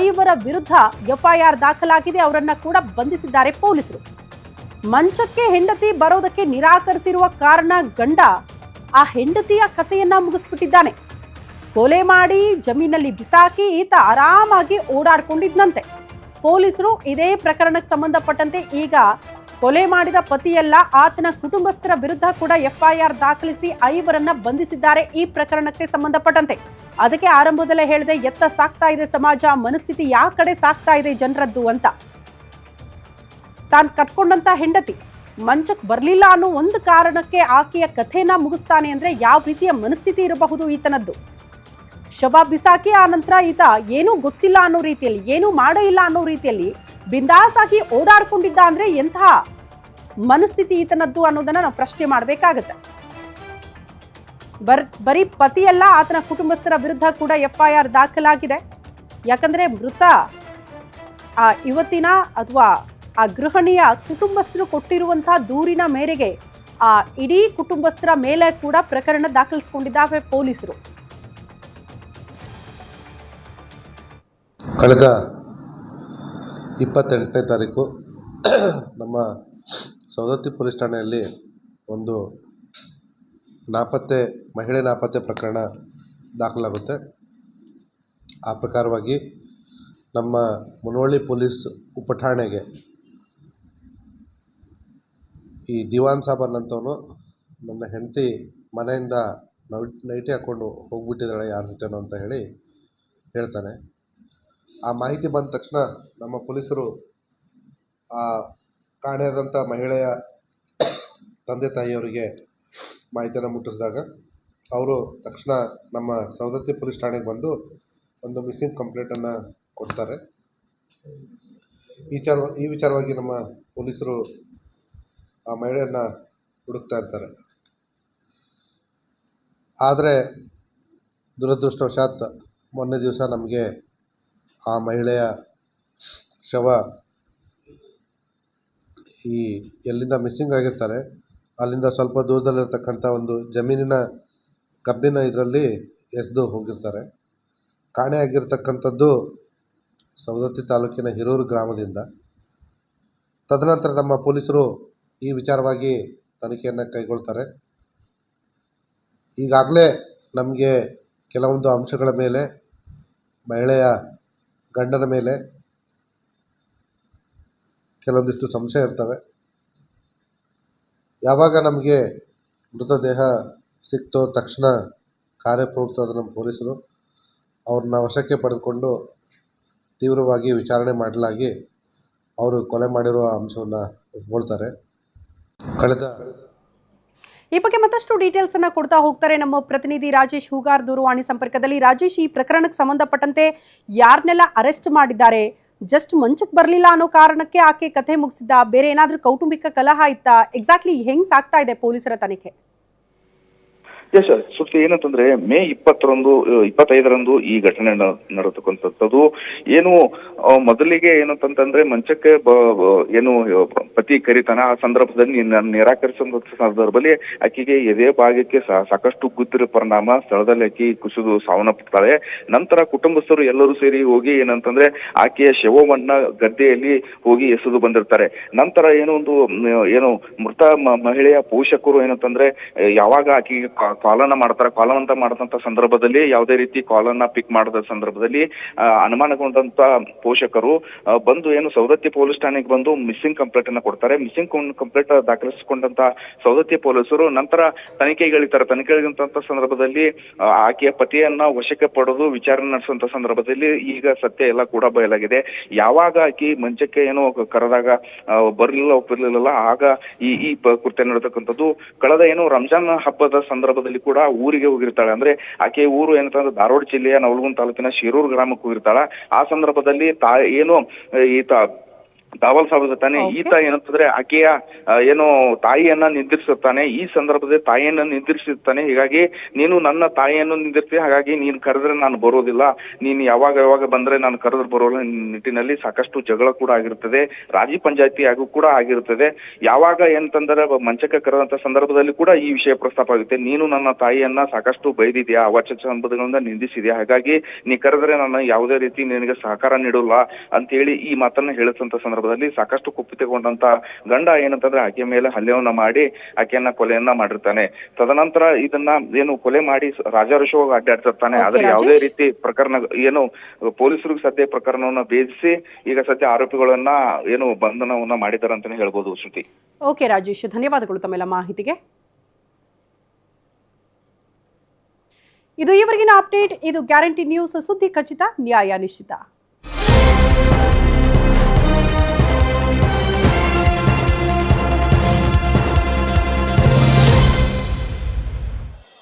ಐವರ ವಿರುದ್ಧ ಎಫ್ಐಆರ್ ದಾಖಲಾಗಿದೆ. ಅವರನ್ನ ಕೂಡ ಬಂಧಿಸಿದ್ದಾರೆ ಪೊಲೀಸರು. ಮಂಚಕ್ಕೆ ಹೆಂಡತಿ ಬರೋದಕ್ಕೆ ನಿರಾಕರಿಸಿರುವ ಕಾರಣ ಗಂಡ ಆ ಹೆಂಡತಿಯ ಕಥೆಯನ್ನ ಮುಗಿಸ್ಬಿಟ್ಟಿದ್ದಾನೆ. ಕೊಲೆ ಮಾಡಿ ಜಮೀನಲ್ಲಿ ಬಿಸಾಕಿ ಈತ ಆರಾಮಾಗಿ ಓಡಾಡ್ಕೊಂಡಿದ್ನಂತೆ. ಪೊಲೀಸರು ಇದೇ ಪ್ರಕರಣಕ್ಕೆ ಸಂಬಂಧಪಟ್ಟಂತೆ ಈಗ ಕೊಲೆ ಮಾಡಿದ ಪತಿಯಲ್ಲ ಆತನ ಕುಟುಂಬಸ್ಥರ ವಿರುದ್ಧ ಕೂಡ ಎಫ್ಐಆರ್ ದಾಖಲಿಸಿ ಐವರನ್ನ ಬಂಧಿಸಿದ್ದಾರೆ ಈ ಪ್ರಕರಣಕ್ಕೆ ಸಂಬಂಧಪಟ್ಟಂತೆ. ಅದಕ್ಕೆ ಆರಂಭದಲ್ಲೇ ಹೇಳಿದೆ, ಎತ್ತ ಸಾಕ್ತಾ ಇದೆ ಸಮಾಜ, ಮನಸ್ಥಿತಿ ಯಾವ ಕಡೆ ಸಾಕ್ತಾ ಇದೆ ಜನರದ್ದು ಅಂತ. ತಾನು ಕಟ್ಕೊಂಡಂತ ಹೆಂಡತಿ. ಮಂಚಕ್ ಬರಲಿಲ್ಲ ಅನ್ನೋ ಒಂದು ಕಾರಣಕ್ಕೆ ಆಕೆಯ ಕಥೆನ ಮುಗಿಸ್ತಾನೆ ಅಂದ್ರೆ ಯಾವ ರೀತಿಯ ಮನಸ್ಥಿತಿ ಇರಬಹುದು ಈತನದ್ದು? ಶವ ಬಿಸಾಕಿ ಆ ನಂತರ ಈತ ಏನೂ ಗೊತ್ತಿಲ್ಲ ಅನ್ನೋ ರೀತಿಯಲ್ಲಿ, ಏನೂ ಮಾಡೇ ಇಲ್ಲ ಅನ್ನೋ ರೀತಿಯಲ್ಲಿ ಬಿಂದಾಸಾಗಿ ಓಡಾಡ್ಕೊಂಡಿದ್ದ ಅಂದ್ರೆ ಎಂತಹ ಮನಸ್ಥಿತಿ ಈತನದ್ದು ಅನ್ನೋದನ್ನ ನಾವು ಪ್ರಶ್ನೆ ಮಾಡಬೇಕಾಗತ್ತೆ. ಬರ್, ಬರೀ ಪತಿಯಲ್ಲ, ಆತನ ಕುಟುಂಬಸ್ಥರ ವಿರುದ್ಧ ಕೂಡ ಎಫ್ಐಆರ್ ದಾಖಲಾಗಿದೆ. ಯಾಕಂದ್ರೆ ಮೃತ, ಆ, ಇವತ್ತಿನ ಅಥವಾ ಆ ಗೃಹಿಣಿಯ ಕುಟುಂಬಸ್ಥರು ಕೊಟ್ಟಿರುವಂತಹ ದೂರಿನ ಮೇರೆಗೆ ಆ ಇಡೀ ಕುಟುಂಬಸ್ಥರ ಮೇಲೆ ಕೂಡ ಪ್ರಕರಣ ದಾಖಲಿಸಿಕೊಂಡಿದ್ದಾವೆ ಪೊಲೀಸರು. ಕಳೆದ ಇಪ್ಪತ್ತೆಂಟನೇ ತಾರೀಕು ನಮ್ಮ ಸವದತ್ತಿ ಪೊಲೀಸ್ ಠಾಣೆಯಲ್ಲಿ ಒಂದು ನಾಪತ್ತೆ, ಮಹಿಳೆ ನಾಪತ್ತೆ ಪ್ರಕರಣ ದಾಖಲಾಗುತ್ತೆ. ಆ ಪ್ರಕಾರವಾಗಿ ನಮ್ಮ ಮುನವಳ್ಳಿ ಪೊಲೀಸ್ ಉಪಠಾಣೆಗೆ ಈ ದಿವಾನ್ ಸಾಬ್ ನನ್ನ ಹೆಂಡತಿ ಮನೆಯಿಂದ ನೈಟ್, ನೈಟಿ ಹಾಕ್ಕೊಂಡು ಹೋಗ್ಬಿಟ್ಟಿದ್ದಾಳೆ ಯಾರ ಜೊತೆನೋ ಅಂತ ಹೇಳಿ ಹೇಳ್ತಾನೆ. ಆ ಮಾಹಿತಿ ಬಂದ ತಕ್ಷಣ ನಮ್ಮ ಪೊಲೀಸರು ಆ ಕಾಣೆಯಾದಂಥ ಮಹಿಳೆಯ ತಂದೆ ತಾಯಿಯವರಿಗೆ ಮಾಹಿತಿಯನ್ನು ಮುಟ್ಟಿಸಿದಾಗ ಅವರು ತಕ್ಷಣ ನಮ್ಮ ಸವದತ್ತಿ ಪೊಲೀಸ್ ಠಾಣೆಗೆ ಬಂದು ಒಂದು ಮಿಸ್ಸಿಂಗ್ ಕಂಪ್ಲೇಂಟನ್ನು ಕೊಡ್ತಾರೆ. ಈ ವಿಚಾರ, ಈ ವಿಚಾರವಾಗಿ ನಮ್ಮ ಪೊಲೀಸರು ಆ ಮಹಿಳೆಯನ್ನು ಹುಡುಕ್ತಾ ಇರ್ತಾರೆ. ಆದರೆ ದುರದೃಷ್ಟವಶಾತ್ ಮೊನ್ನೆ ದಿವಸ ನಮಗೆ ಆ ಮಹಿಳೆಯ ಶವ ಈ ಎಲ್ಲಿಂದ ಮಿಸ್ಸಿಂಗ್ ಆಗಿರ್ತಾರೆ, ಅಲ್ಲಿಂದ ಸ್ವಲ್ಪ ದೂರದಲ್ಲಿರ್ತಕ್ಕಂಥ ಒಂದು ಜಮೀನಿನ ಕಬ್ಬಿನ ಇದರಲ್ಲಿ ಎಸೆದು ಹೋಗಿರ್ತಾರೆ. ಕಾಣೆಯಾಗಿರ್ತಕ್ಕಂಥದ್ದು ಸವದತ್ತಿ ತಾಲೂಕಿನ ಹಿರೂರು ಗ್ರಾಮದಿಂದ. ತದನಂತರ ನಮ್ಮ ಪೊಲೀಸರು ಈ ವಿಚಾರವಾಗಿ ತನಿಖೆಯನ್ನು ಕೈಗೊಳ್ತಾರೆ. ಈಗಾಗಲೇ ನಮಗೆ ಕೆಲವೊಂದು ಅಂಶಗಳ ಮೇಲೆ, ಮಹಿಳೆಯ ಗಂಡನ ಮೇಲೆ ಕೆಲವೊಂದಿಷ್ಟು ಸಂಶಯ ಇರ್ತವೆ. ಯಾವಾಗ ನಮಗೆ ಮೃತದೇಹ ಸಿಕ್ತೋ ತಕ್ಷಣ ಕಾರ್ಯಪ್ರವೃತ್ತದ ನಮ್ಮ ಪೊಲೀಸರು ಅವ್ರನ್ನ ವಶಕ್ಕೆ ಪಡೆದುಕೊಂಡು ತೀವ್ರವಾಗಿ ವಿಚಾರಣೆ ಮಾಡಲಾಗಿ ಅವರು ಕೊಲೆ ಮಾಡಿರುವ ಅಂಶವನ್ನು ಒಪ್ಕೊಳ್ತಾರೆ. ಕಳೆದ ಈ ಬಗ್ಗೆ ಮತ್ತಷ್ಟು ಡೀಟೇಲ್ಸ್ ಅನ್ನ ಕೊಡ್ತಾ ಹೋಗ್ತಾರೆ ನಮ್ಮ ಪ್ರತಿನಿಧಿ ರಾಜೇಶ್ ಹೂಗಾರ್ ದೂರವಾಣಿ ಸಂಪರ್ಕದಲ್ಲಿ. ರಾಜೇಶ್, ಈ ಪ್ರಕರಣಕ್ಕೆ ಸಂಬಂಧಪಟ್ಟಂತೆ ಯಾರನ್ನೆಲ್ಲ ಅರೆಸ್ಟ್ ಮಾಡಿದ್ದಾರೆ? ಜಸ್ಟ್ ಮಂಚಕ್ ಬರಲಿಲ್ಲ ಅನ್ನೋ ಕಾರಣಕ್ಕೆ ಆಕೆ ಕಥೆ ಮುಗಿಸಿದ್ದ. ಬೇರೆ ಏನಾದ್ರೂ ಕೌಟುಂಬಿಕ ಕಲಹ ಇತ್ತಾ? ಎಕ್ಸಾಕ್ಟ್ಲಿ ಹೆಂಗ್ ಸಾಕ್ತಾ ಇದೆ ಪೊಲೀಸರ ತನಿಖೆ? ಎಸ್ ಸರ್ ಸುದ್ದಿ ಏನಂತಂದ್ರೆ, ಮೇ ಇಪ್ಪತ್ತರಂದು ಇಪ್ಪತ್ತೈದರಂದು ಈ ಘಟನೆ ನಡತಕ್ಕಂಥದ್ದು ಏನು ಮೊದಲಿಗೆ ಏನಂತಂತಂದ್ರೆ, ಮಂಚಕ್ಕೆ ಏನು ಪತಿ ಕರಿತಾನ, ಆ ಸಂದರ್ಭದಲ್ಲಿ ನಿರಾಕರಿಸಿದ ಸಂದರ್ಭದಲ್ಲಿ ಆಕೆಗೆ ಎದೆ ಭಾಗಕ್ಕೆ ಸಾಕಷ್ಟು ಗುದ್ದಿರೋ ಪರಿಣಾಮ, ಸ್ಥಳದಲ್ಲಿ ಆಕೆ ಕುಸಿದು ಸಾವನ್ನಪ್ಪುತ್ತಾಳೆ. ನಂತರ ಕುಟುಂಬಸ್ಥರು ಎಲ್ಲರೂ ಸೇರಿ ಹೋಗಿ ಏನಂತಂದ್ರೆ, ಆಕೆಯ ಶವವನ್ನ ಗದ್ದೆಯಲ್ಲಿ ಹೋಗಿ ಎಸೆದು ಬಂದಿರ್ತಾರೆ. ನಂತರ ಏನೋ ಒಂದು ಏನು, ಮೃತ ಮಹಿಳೆಯ ಪೋಷಕರು ಏನಂತಂದ್ರೆ ಯಾವಾಗ ಆಕೆಗೆ ಕಾಲನ್ನ ಮಾಡ್ತಾರೆ ಕಾಲಂ ಅಂತ ಮಾಡಿದಂತ ಸಂದರ್ಭದಲ್ಲಿ ಯಾವುದೇ ರೀತಿ ಕಾಲನ್ನ ಪಿಕ್ ಮಾಡದ ಸಂದರ್ಭದಲ್ಲಿ ಅನುಮಾನಗೊಂಡಂತ ಪೋಷಕರು ಬಂದು ಏನು ಸೌದತ್ತಿ ಪೊಲೀಸ್ ಠಾಣೆಗೆ ಬಂದು ಮಿಸ್ಸಿಂಗ್ ಕಂಪ್ಲೇಂಟ್ ಅನ್ನ ಕೊಡ್ತಾರೆ. ಮಿಸ್ಸಿಂಗ್ ಕಂಪ್ಲೇಂಟ್ ದಾಖಲಿಸಿಕೊಂಡಂತ ಸೌದತ್ತಿ ಪೊಲೀಸರು ನಂತರ ತನಿಖೆಗಳಿತಾರೆ ತನಿಖೆಗಳಿಗಂತ ಸಂದರ್ಭದಲ್ಲಿ ಆಕೆಯ ಪತಿಯನ್ನ ವಶಕ್ಕೆ ಪಡೆದು ವಿಚಾರಣೆ ನಡೆಸುವಂತ ಸಂದರ್ಭದಲ್ಲಿ ಈಗ ಸತ್ಯ ಎಲ್ಲ ಕೂಡ ಬಯಲಾಗಿದೆ. ಯಾವಾಗ ಆಕಿ ಮಂಚಕ್ಕೆ ಏನು ಕರೆದಾಗ ಬರಲಿಲ್ಲ ಒಪ್ಪಿರ್ಲಿಲ್ಲ ಆಗ ಈ ಈ ಕೃತ್ಯ ನಡೆತಕ್ಕಂಥದ್ದು. ಕಳೆದ ಏನು ರಂಜಾನ್ ಹಬ್ಬದ ಸಂದರ್ಭದಲ್ಲಿ ಕೂಡ ಊರಿಗೆ ಹೋಗಿರ್ತಾಳೆ. ಅಂದ್ರೆ ಆಕೆ ಊರು ಏನಂತಂದ್ರೆ ಧಾರವಾಡ ಜಿಲ್ಲೆಯ ನವಲಗುಂದ ತಾಲೂಕಿನ ಶಿರೂರು ಗ್ರಾಮಕ್ಕೆ ಹೋಗಿರ್ತಾಳ. ಆ ಸಂದರ್ಭದಲ್ಲಿ ತಾ ಏನು ಈತ ದಾವಲ್ ಸಾಹೇಬ್ ತಾನೆ. ಈತ ಏನಂತಂದ್ರೆ ಆಕೆಯ ಏನು ತಾಯಿಯನ್ನ ನಿಂದಿರ್ಸುತ್ತಾನೆ. ಈ ಸಂದರ್ಭದಲ್ಲಿ ತಾಯಿಯನ್ನ ನಿಂದಿರ್ಸಿರ್ತಾನೆ ಹೀಗಾಗಿ ನೀನು ನನ್ನ ತಾಯಿಯನ್ನು ನಿಂದಿರ್ತೀಯ ಹಾಗಾಗಿ ನೀನು ಕರೆದ್ರೆ ನಾನು ಬರೋದಿಲ್ಲ. ನೀನು ಯಾವಾಗ ಯಾವಾಗ ಬಂದ್ರೆ ನಾನು ಕರೆದ್ರೆ ಬರೋಲ್ಲ. ನಿಟ್ಟಿನಲ್ಲಿ ಸಾಕಷ್ಟು ಜಗಳ ಕೂಡ ಆಗಿರ್ತದೆ. ರಾಜಿ ಪಂಚಾಯತಿ ಆಗು ಕೂಡ ಆಗಿರ್ತದೆ. ಯಾವಾಗ ಏನಂತಂದ್ರೆ ಮಂಚಕ್ಕೆ ಕರೆದಂತ ಸಂದರ್ಭದಲ್ಲಿ ಕೂಡ ಈ ವಿಷಯ ಪ್ರಸ್ತಾಪ ಆಗುತ್ತೆ. ನೀನು ನನ್ನ ತಾಯಿಯನ್ನ ಸಾಕಷ್ಟು ಬೈದಿದ್ಯಾ? ಅವಚ ಸಂಬಂಧಗಳಿಂದ ನಿಂದಿಸಿದ್ಯಾ? ಹಾಗಾಗಿ ನೀ ಕರೆದ್ರೆ ನಾನು ಯಾವುದೇ ರೀತಿ ನಿನಗೆ ಸಹಕಾರ ನೀಡೋಲ್ಲ ಅಂತೇಳಿ ಈ ಮಾತನ್ನ ಹೇಳಿದಂತ ಸಂದರ್ಭ ಸಂದರ್ಭದಲ್ಲಿ ಸಾಕಷ್ಟು ಕುಪ್ಪಿತಗೊಂಡಂತ ಗಂಡ ಏನಂತಂದ್ರೆ ಆಕೆ ಮೇಲೆ ಹಲ್ಲೆಯನ್ನ ಮಾಡಿ ಆಕೆಯನ್ನ ಕೊಲೆಯನ್ನ ಮಾಡಿರ್ತಾನೆ. ತದನಂತರ ಇದನ್ನ ಏನು ಕೊಲೆ ಮಾಡಿ ರಾಜಾರುಷವಾಗಿ ಅಡ್ಡಾಡ್ತಿರ್ತಾನೆ. ಆದರೆ ಯಾವುದೇ ರೀತಿ ಪ್ರಕರಣ ಏನು ಪೊಲೀಸರಿಗೆ ಸದ್ಯ ಪ್ರಕರಣವನ್ನ ಭೇದಿಸಿ ಈಗ ಸದ್ಯ ಆರೋಪಿಗಳನ್ನ ಏನು ಬಂಧನವನ್ನ ಮಾಡಿದ್ದಾರೆ ಅಂತಾನೆ ಹೇಳ್ಬೋದು ಶ್ರುತಿ. ಓಕೆ ರಾಜೇಶ್ ಧನ್ಯವಾದಗಳು ತಮ್ಮೆಲ್ಲ ಮಾಹಿತಿಗೆ. ಇದು ಇವರಿಗಿನ ಅಪ್ಡೇಟ್. ಇದು ಗ್ಯಾರಂಟಿ ನ್ಯೂಸ್ ಸುದ್ದಿ ಖಚಿತ ನ್ಯಾಯ ನಿಶ್ಚಿತ.